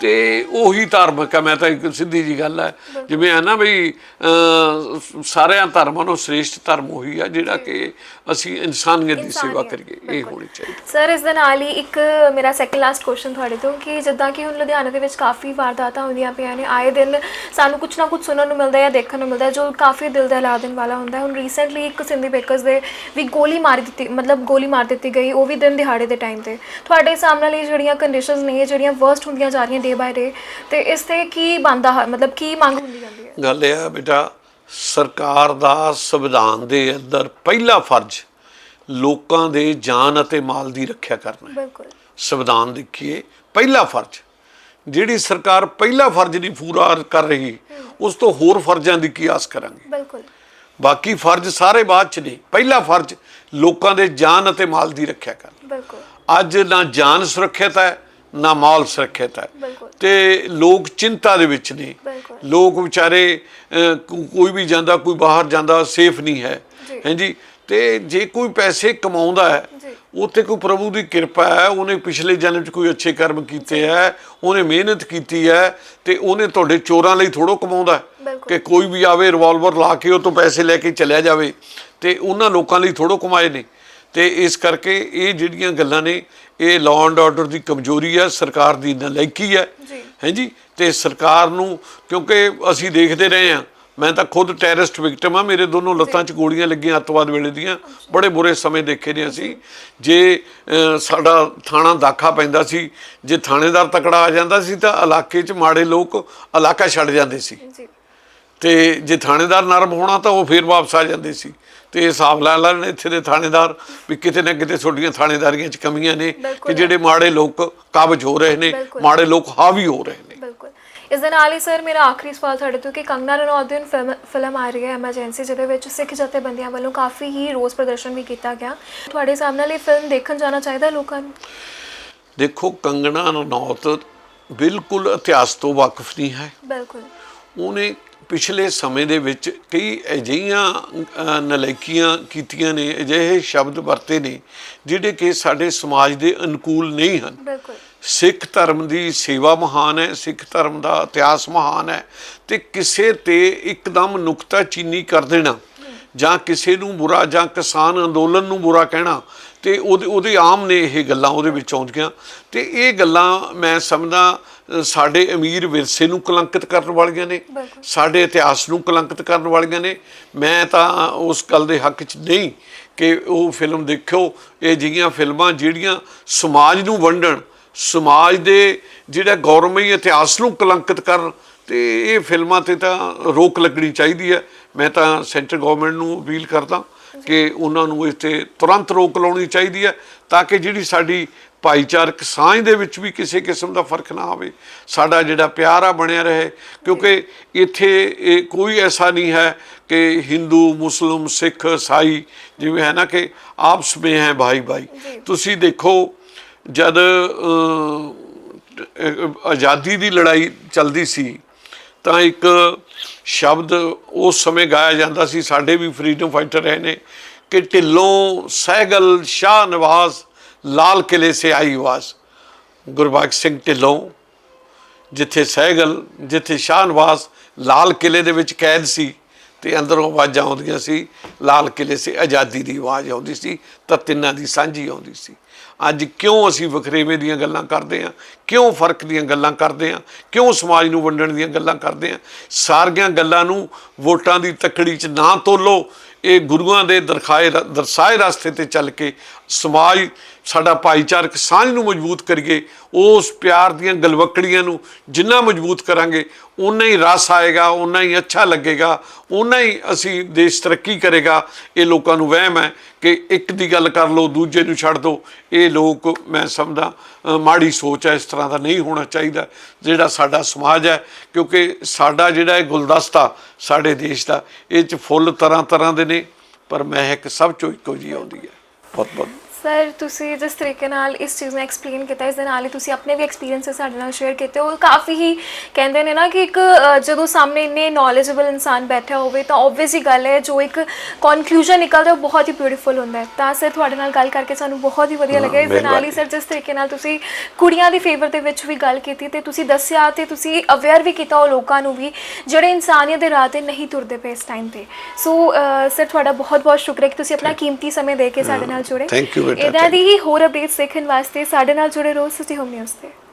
ਤੇ ਉਹੀ ਧਾਰਮਿਕ ਹੈ ਮੈਂ ਤਾਂ ਇੱਕ ਸਿੱਧੀ ਜੀ ਗੱਲ ਹੈ ਜਿਵੇਂ ਹੈ ਨਾ ਵੀ ਅਹ, ਸਾਰਿਆਂ ਧਰਮਾਂ ਨੂੰ ਸ੍ਰੇਸ਼ਟ ਧਰਮ ਉਹੀ ਹੈ ਜਿਹੜਾ ਕਿ ਅਸੀਂ ਇਨਸਾਨੀਅਤ ਦੀ ਸੇਵਾ ਕਰੀਏ ਇਹ। ਹੋਣੀ ਚਾਹੀਦੀ।
ਸਰ ਇਸ ਦੇ ਨਾਲ ਹੀ ਇੱਕ ਮੇਰਾ ਸੈਕੰਡ ਲਾਸਟ ਕੁਐਸਚਨ ਤੁਹਾਡੇ ਤੋਂ ਕਿ ਜਿੱਦਾਂ ਕਿ ਹੁਣ ਲੁਧਿਆਣਾ ਦੇ ਵਿੱਚ ਕਾਫੀ ਵਾਰਦਾਤਾਂ ਹੁੰਦੀਆਂ ਪਈਆਂ ਨੇ ਆਏ ਦਿਨ ਸਾਨੂੰ ਕੁਝ ਨਾ ਕੁਝ ਸੁਣਨ ਨੂੰ ਮਿਲਦਾ ਹੈ ਜਾਂ ਦੇਖਣ ਨੂੰ ਮਿਲਦਾ ਹੈ ਜੋ ਕਾਫੀ ਦਿਲ ਦਹਿਲਾ ਦੇਣ ਵਾਲਾ ਹੁੰਦਾ। ਹੈ ਹੁਣ ਰੀਸੈਂਟਲੀ ਇੱਕ ਸਿੰਧੀ ਬੇਕਰਸ ਦੇ ਵੀ ਗੋਲੀ ਮਾਰੀ ਦਿੱਤੀ ਮਤਲਬ ਗੋਲੀ ਮਾਰ ਦਿੱਤੀ ਗਈ ਉਹ ਵੀ ਦਿਨ ਦਿਹਾੜੇ ਦੇ ਟਾਈਮ ਤੇ। ਤੁਹਾਡੇ ਸਾਹਮਣੇ ਲਈ ਜਿਹੜੀਆਂ ਕੰਡੀਸ਼ਨਸ ਨੇ ਇਹ ਜਿਹੜੀਆਂ ਵਰਸਟ ਹੁੰਦੀਆਂ ਜਾ ਰਹੀਆਂ ਡੇ ਬਾਏ ਡੇ ਤੇ ਇਸ ਤੇ ਕੀ ਬੰਦਾ ਮਤਲਬ ਕੀ ਮੰਗ ਹੁੰਦੀ ਜਾਂਦੀ ਹੈ?
ਗੱਲ ਇਹ ਹੈ ਬੇਟਾ ਸਰਕਾਰ ਦਾ ਸੰਵਿਧਾਨ ਦੇ ਅੰਦਰ ਪਹਿਲਾ ਫਰਜ਼ ਲੋਕਾਂ ਦੇ ਜਾਨ ਅਤੇ ਮਾਲ ਦੀ ਰੱਖਿਆ ਕਰਨਾ ਹੈ।
ਬਿਲਕੁਲ।
ਸੰਵਿਧਾਨ ਦੇਖੀਏ ਪਹਿਲਾ ਫਰਜ਼ ਜਿਹੜੀ ਸਰਕਾਰ ਪਹਿਲਾ ਫਰਜ਼ ਨਹੀਂ ਪੂਰਾ ਕਰ ਰਹੀ ਉਸ ਤੋਂ ਹੋਰ ਫਰਜ਼ਾਂ ਦੀ ਕੀ ਆਸ ਕਰਾਂਗੇ?
ਬਿਲਕੁਲ।
ਬਾਕੀ ਫਰਜ਼ ਸਾਰੇ ਬਾਅਦ ਚ ਨੇ ਪਹਿਲਾ ਫਰਜ਼ ਲੋਕਾਂ ਦੇ ਜਾਨ ਅਤੇ ਮਾਲ ਦੀ ਰੱਖਿਆ ਕਰਨਾ।
ਬਿਲਕੁਲ।
ਅੱਜ ਨਾ ਜਾਨ ਸੁਰੱਖਿਅਤ ਹੈ ਨਾ ਮਾਲ ਸੁਰੱਖਿਅਤ ਹੈ। ਤੇ ਲੋਕ ਚਿੰਤਾ ਦੇ ਵਿੱਚ ਨੇ। ਲੋਕ ਵਿਚਾਰੇ ਕੋਈ ਵੀ ਜਾਂਦਾ ਕੋਈ ਬਾਹਰ ਜਾਂਦਾ ਸੇਫ ਨਹੀਂ ਹੈ। ਹਾਂਜੀ ਤੇ ਜੇ ਕੋਈ ਪੈਸੇ ਕਮਾਉਂਦਾ ਹੈ ਉੱਥੇ ਕੋਈ ਪ੍ਰਭੂ ਦੀ ਕਿਰਪਾ ਹੈ ਉਹਨੇ ਪਿਛਲੇ ਜਨਮ 'ਚ ਕੋਈ ਅੱਛੇ ਕਰਮ ਕੀਤੇ ਹੈ ਉਹਨੇ ਮਿਹਨਤ ਕੀਤੀ ਹੈ ਤੇ ਉਹਨੇ ਤੁਹਾਡੇ ਚੋਰਾਂ ਲਈ ਥੋੜੋ ਕਮਾਉਂਦਾ। ਕਿ ਕੋਈ ਵੀ ਆਵੇ ਰਿਵਾਲਵਰ ਲਾ ਕੇ ਉਹ ਤੋਂ ਪੈਸੇ ਲੈ ਕੇ ਚਲਿਆ ਜਾਵੇ ਤੇ ਉਹਨਾਂ ਲੋਕਾਂ ਲਈ ਥੋੜੋ ਕਮਾਏ ਨੇ। ਤੇ ਇਸ ਕਰਕੇ ਇਹ ਜਿਹੜੀਆਂ ਗੱਲਾਂ ਨੇ ਇਹ ਲਾਅ ਐਂਡ ਆਰਡਰ ਦੀ ਕਮਜ਼ੋਰੀ ਹੈ ਸਰਕਾਰ ਦੀ ਨਲਾਇਕੀ ਹੈ
ਜੀ।
ਹਾਂਜੀ ਤੇ ਸਰਕਾਰ ਨੂੰ ਕਿਉਂਕਿ ਅਸੀਂ ਦੇਖਦੇ ਰਹੇ ਹਾਂ ਮੈਂ ਤਾਂ ਖੁਦ ਟੈਰਰਿਸਟ ਵਿਕਟਮ ਆ ਮੇਰੇ ਦੋਨੋਂ ਲੱਤਾਂ 'ਚ ਗੋਲੀਆਂ ਲੱਗੀਆਂ ਅੱਤਵਾਦ ਵੇਲੇ ਦੀਆਂ। ਬੜੇ ਬੁਰੇ ਸਮੇਂ ਦੇਖੇ ਨੇ ਅਸੀਂ। ਜੇ ਸਾਡਾ ਥਾਣਾ ਦਾਖਾ ਪੈਂਦਾ ਸੀ ਜੇ ਥਾਣੇਦਾਰ ਤਕੜਾ ਆ ਜਾਂਦਾ ਸੀ ਤਾਂ ਇਲਾਕੇ 'ਚ ਮਾੜੇ ਲੋਕ ਇਲਾਕਾ ਛੱਡ ਜਾਂਦੇ ਸੀ। ਤੇ ਜੇ ਥਾਣੇਦਾਰ ਨਰਮ ਹੋਣਾ ਤਾਂ ਉਹ ਫੇਰ ਵਾਪਸ ਆ ਜਾਂਦੇ ਸੀ। ਤੇ ਇਹ ਹਿਸਾਬ ਲਾ ਲੈਣ ਇੱਥੇ ਦੇ ਥਾਣੇਦਾਰ ਵੀ ਕਿਤੇ ਨਾ ਕਿਤੇ ਤੁਹਾਡੀਆਂ ਥਾਣੇਦਾਰੀਆਂ 'ਚ ਕਮੀਆਂ ਨੇ ਕਿ। ਜਿਹੜੇ ਮਾੜੇ ਲੋਕ ਕਾਬਜ ਹੋ ਰਹੇ ਨੇ। ਮਾੜੇ ਲੋਕ ਹਾਵੀ ਹੋ ਰਹੇ ਨੇ।
ਬਿਲਕੁਲ। ਇਸ ਦੇ ਨਾਲ ਹੀ ਸਰ ਮੇਰਾ ਆਖਰੀ ਸਵਾਲ ਤੁਹਾਡੇ ਤੋਂ ਕਿ ਕੰਗਨਾ ਰਣੌਤ ਦੀ ਫਿਲਮ ਆ ਰਹੀ ਹੈ ਐਮਰਜੈਂਸੀ ਜਿਹਦੇ ਵਿੱਚ ਸਿੱਖ ਜਥੇਬੰਦੀਆਂ ਵੱਲੋਂ ਕਾਫੀ ਹੀ ਰੋਸ ਪ੍ਰਦਰਸ਼ਨ ਵੀ ਕੀਤਾ ਗਿਆ। ਤੁਹਾਡੇ ਨਾਲ ਇਹ ਫਿਲਮ ਦੇਖਣ ਜਾਣਾ ਚਾਹੀਦਾ ਲੋਕਾਂ ਨੂੰ?
ਦੇਖੋ ਕੰਗਣਾ ਰਣੌਤ ਬਿਲਕੁਲ ਇਤਿਹਾਸ ਤੋਂ ਵਾਕਿਫ ਨਹੀਂ ਹੈ।
ਬਿਲਕੁਲ।
ਉਹਨੇ ਪਿਛਲੇ ਸਮੇਂ ਦੇ ਵਿੱਚ ਕਈ ਅਜਿਹੀਆਂ ਨਲਾਇਕੀਆਂ ਕੀਤੀਆਂ ਨੇ ਅਜਿਹੇ ਸ਼ਬਦ ਵਰਤੇ ਨੇ ਜਿਹੜੇ ਕਿ ਸਾਡੇ ਸਮਾਜ ਦੇ ਅਨੁਕੂਲ ਨਹੀਂ ਹਨ।
ਬਿਲਕੁਲ।
ਸਿੱਖ ਧਰਮ ਦੀ ਸੇਵਾ ਮਹਾਨ ਹੈ ਸਿੱਖ ਧਰਮ ਦਾ ਇਤਿਹਾਸ ਮਹਾਨ ਹੈ ਤੇ ਕਿਸੇ ਤੇ ਇੱਕਦਮ ਨੁਕਤਾ ਚੀਨੀ ਕਰ ਦੇਣਾ ਜਾਂ ਕਿਸੇ ਨੂੰ ਬੁਰਾ ਜਾਂ ਕਿਸਾਨ ਅੰਦੋਲਨ ਨੂੰ ਬੁਰਾ ਕਹਿਣਾ ਤੇ ਉਹਦੇ ਉਹਦੇ ਆਮ ਨੇ ਇਹ ਗੱਲਾਂ ਉਹਦੇ ਵਿੱਚ ਆਉਂਦੀਆਂ। ਤੇ ਇਹ ਗੱਲਾਂ ਮੈਂ ਸਮਝਦਾ ਸਾਡੇ ਅਮੀਰ ਵਿਰਸੇ ਨੂੰ ਕਲੰਕਿਤ ਕਰਨ ਵਾਲੀਆਂ ਨੇ। ਸਾਡੇ ਇਤਿਹਾਸ ਨੂੰ ਕਲੰਕਿਤ ਕਰਨ ਵਾਲੀਆਂ ਨੇ ਮੈਂ ਤਾਂ ਉਸ ਗੱਲ ਦੇ ਹੱਕ 'ਚ ਨਹੀਂ ਕਿ ਉਹ ਫਿਲਮ ਦੇਖਿਓ ਇਹ ਜਿਹੀਆਂ ਫਿਲਮਾਂ ਜਿਹੜੀਆਂ ਸਮਾਜ ਨੂੰ ਵੰਡਣ ਸਮਾਜ ਦੇ ਜਿਹੜਾ ਗੌਰਵਮਈ ਇਤਿਹਾਸ ਨੂੰ ਕਲੰਕਿਤ ਕਰਨ ਤੇ ਇਹ ਫਿਲਮਾਂ ਤੇ ਤਾਂ ਰੋਕ ਲੱਗਣੀ ਚਾਹੀਦੀ ਹੈ ਮੈਂ ਤਾਂ ਸੈਂਟਰ ਗਵਰਨਮੈਂਟ ਨੂੰ ਅਪੀਲ ਕਰਦਾ ਕਿ ਉਹਨਾਂ ਨੂੰ ਇਸ ਤੇ ਤੁਰੰਤ ਰੋਕ ਲਾਉਣੀ ਚਾਹੀਦੀ ਹੈ ਤਾਂ ਕਿ ਜਿਹੜੀ ਸਾਡੀ ਭਾਈਚਾਰਕ ਸਾਂਝ ਦੇ ਵਿੱਚ ਵੀ ਕਿਸੇ ਕਿਸਮ ਦਾ ਫ਼ਰਕ ਨਾ ਆਵੇ। ਸਾਡਾ ਜਿਹੜਾ ਪਿਆਰ ਆ ਬਣਿਆ ਰਹੇ। ਕਿਉਂਕਿ ਇੱਥੇ ਇਹ ਕੋਈ ਐਸਾ ਨਹੀਂ ਹੈ ਕਿ ਹਿੰਦੂ ਮੁਸਲਮ ਸਿੱਖ ਈਸਾਈ ਜਿਵੇਂ ਹੈ ਨਾ ਕਿ ਆਪਸ ਵਿੱਚ ਹੈ ਭਾਈ ਭਾਈ। ਤੁਸੀਂ ਦੇਖੋ ਜਦ ਆਜ਼ਾਦੀ ਦੀ ਲੜਾਈ ਚੱਲਦੀ ਸੀ ਤਾਂ ਇੱਕ ਸ਼ਬਦ ਉਸ ਸਮੇਂ ਗਾਇਆ ਜਾਂਦਾ ਸੀ ਸਾਡੇ ਵੀ ਫਰੀडम ਫਾਈਟਰ ਰਹੇ ਨੇ ਕਿ ਢਿੱਲੋਂ ਸਹਿਗਲ ਸ਼ਾਹ ਨਵਾਜ਼ ਲਾਲ ਕਿਲੇ ਸੇ ਆਈ ਆਵਾਜ਼। ਗੁਰਬਖਸ਼ ਸਿੰਘ ਢਿੱਲੋਂ, ਜਿੱਥੇ ਸਹਿਗਲ, ਜਿੱਥੇ ਸ਼ਾਹ ਨਵਾਜ਼ ਲਾਲ ਕਿਲੇ ਦੇ ਵਿੱਚ ਕੈਦ ਸੀ ਤੇ ਅੰਦਰੋਂ ਆਵਾਜ਼ਾਂ ਆਉਂਦੀਆਂ ਸੀ, ਲਾਲ ਕਿਲੇ ਸੇ ਆਜ਼ਾਦੀ ਦੀ ਆਵਾਜ਼ ਆਉਂਦੀ ਸੀ ਤਾਂ ਤਿੰਨਾਂ ਦੀ ਸਾਂਝੀ ਆਉਂਦੀ ਸੀ। ਅੱਜ ਕਿਉਂ ਅਸੀਂ ਵਖਰੇਵੇਂ ਦੀਆਂ ਗੱਲਾਂ ਕਰਦੇ ਹਾਂ? ਕਿਉਂ ਫ਼ਰਕ ਦੀਆਂ ਗੱਲਾਂ ਕਰਦੇ ਹਾਂ? ਕਿਉਂ ਸਮਾਜ ਨੂੰ ਵੰਡਣ ਦੀਆਂ ਗੱਲਾਂ ਕਰਦੇ ਹਾਂ? ਸਾਰੀਆਂ ਗੱਲਾਂ ਨੂੰ ਵੋਟਾਂ ਦੀ ਤੱਕੜੀ 'ਚ ਨਾ ਤੋਲੋ। ਇਹ ਗੁਰੂਆਂ ਦੇ ਦਰਖਾਏ, ਦਰਸਾਏ ਰਸਤੇ ਤੇ ਚੱਲ ਕੇ ਸਮਾਜ, ਸਾਡਾ ਭਾਈਚਾਰਕ ਸਾਂਝ ਨੂੰ ਮਜ਼ਬੂਤ ਕਰੀਏ, ਉਸ ਪਿਆਰ ਦੀਆਂ ਗਲਵਕੜੀਆਂ ਨੂੰ ਜਿੰਨਾ ਮਜ਼ਬੂਤ ਕਰਾਂਗੇ ਉਨਾ ਹੀ ਰਸ ਆਏਗਾ ਉਨਾ ਹੀ ਅੱਛਾ ਲੱਗੇਗਾ ਉਨਾ ਹੀ ਅਸੀਂ ਦੇਸ਼ ਤਰੱਕੀ ਕਰੇਗਾ। ਇਹ ਲੋਕਾਂ ਨੂੰ ਵਹਿਮ ਹੈ ਕਿ ਇੱਕ ਦੀ ਗੱਲ ਕਰ ਲਓ, ਦੂਜੇ ਨੂੰ ਛੱਡ ਦਿਓ ਇਹ ਲੋਕ, ਮੈਂ ਸਮਝਦਾ ਮਾੜੀ ਸੋਚ ਹੈ, ਇਸ ਤਰ੍ਹਾਂ ਦਾ ਨਹੀਂ ਹੋਣਾ ਚਾਹੀਦਾ, ਜਿਹੜਾ ਸਾਡਾ ਸਮਾਜ ਹੈ। ਕਿਉਂਕਿ ਸਾਡਾ ਜਿਹੜਾ ਇਹ ਗੁਲਦਸਤਾ ਸਾਡੇ ਦੇਸ਼ ਦਾ, ਇਹ ਚ ਫੁੱਲ ਤਰ੍ਹਾਂ ਤਰ੍ਹਾਂ ਦੇ ਨੇ, ਪਰ ਮਹਿਕ ਸਭ ਚੋਂ ਇੱਕੋ ਜਿਹੀ ਆਉਂਦੀ ਹੈ। ਬਹੁਤ ਬਹੁਤ
ਸਰ ਤੁਸੀਂ ਜਿਸ ਤਰੀਕੇ ਨਾਲ ਇਸ ਚੀਜ਼ ਨੂੰ ਐਕਸਪਲੇਨ ਕੀਤਾ ਇਸ ਦੇ ਨਾਲ ਹੀ ਤੁਸੀਂ ਆਪਣੇ ਵੀ ਐਕਸਪੀਰੀਐਂਸਸ ਸਾਡੇ ਨਾਲ ਸ਼ੇਅਰ ਕੀਤੇ ਉਹ ਕਾਫੀ ਹੀ ਕਹਿੰਦੇ ਨੇ ਨਾ ਕਿ ਇੱਕ ਅ, ਜਦੋਂ ਸਾਹਮਣੇ ਇੰਨੇ ਨੌਲੇਜੇਬਲ ਇਨਸਾਨ ਬੈਠਾ ਹੋਵੇ ਤਾਂ ਆਬਵੀਅਸ ਹੀ ਗੱਲ ਹੈ ਜੋ ਇੱਕ ਕਨਕਲੂਜਨ ਨਿਕਲਦਾ ਉਹ ਬਹੁਤ ਹੀ ਬਿਊਟੀਫੁਲ ਹੁੰਦਾ ਹੈ। ਤਾਂ ਸਰ ਤੁਹਾਡੇ ਨਾਲ ਗੱਲ ਕਰਕੇ ਸਾਨੂੰ ਬਹੁਤ ਹੀ ਵਧੀਆ ਲੱਗਿਆ। ਇਸ ਦੇ ਨਾਲ ਹੀ ਸਰ ਜਿਸ ਤਰੀਕੇ ਨਾਲ ਤੁਸੀਂ ਕੁੜੀਆਂ ਦੀ ਫੇਵਰ ਦੇ ਵਿੱਚ ਵੀ ਗੱਲ ਕੀਤੀ ਤੇ ਤੁਸੀਂ ਦੱਸਿਆ ਤੇ ਤੁਸੀਂ ਅਵੇਅਰ ਵੀ ਕੀਤਾ ਉਹ ਲੋਕਾਂ ਨੂੰ ਵੀ ਜਿਹੜੇ ਇਨਸਾਨੀਅਤ ਦੇ ਰਾਹ ਤੇ ਨਹੀਂ ਤੁਰਦੇ ਪਏ ਇਸ ਟਾਈਮ ਤੇ। ਸੋ ਸਰ ਤੁਹਾਡਾ ਬਹੁਤ ਬਹੁਤ ਸ਼ੁਕਰੀਆ ਕਿ ਤੁਸੀਂ ਆਪਣਾ ਕੀਮਤੀ ਸਮੇਂ ਦੇ ਕੇ ਸਾਡੇ ਨਾਲ ਜੁੜੇ। ਇਦਾਂ ਦੀ ਹੀ ਹੋਰ ਅਪਡੇਟਸ ਦੇਖਣ ਵਾਸਤੇ ਸਾਡੇ ਨਾਲ ਜੁੜੇ ਰਹੋ ਸਿਟੀ ਹੋਮ ਨਿਊਜ਼ ਤੇ।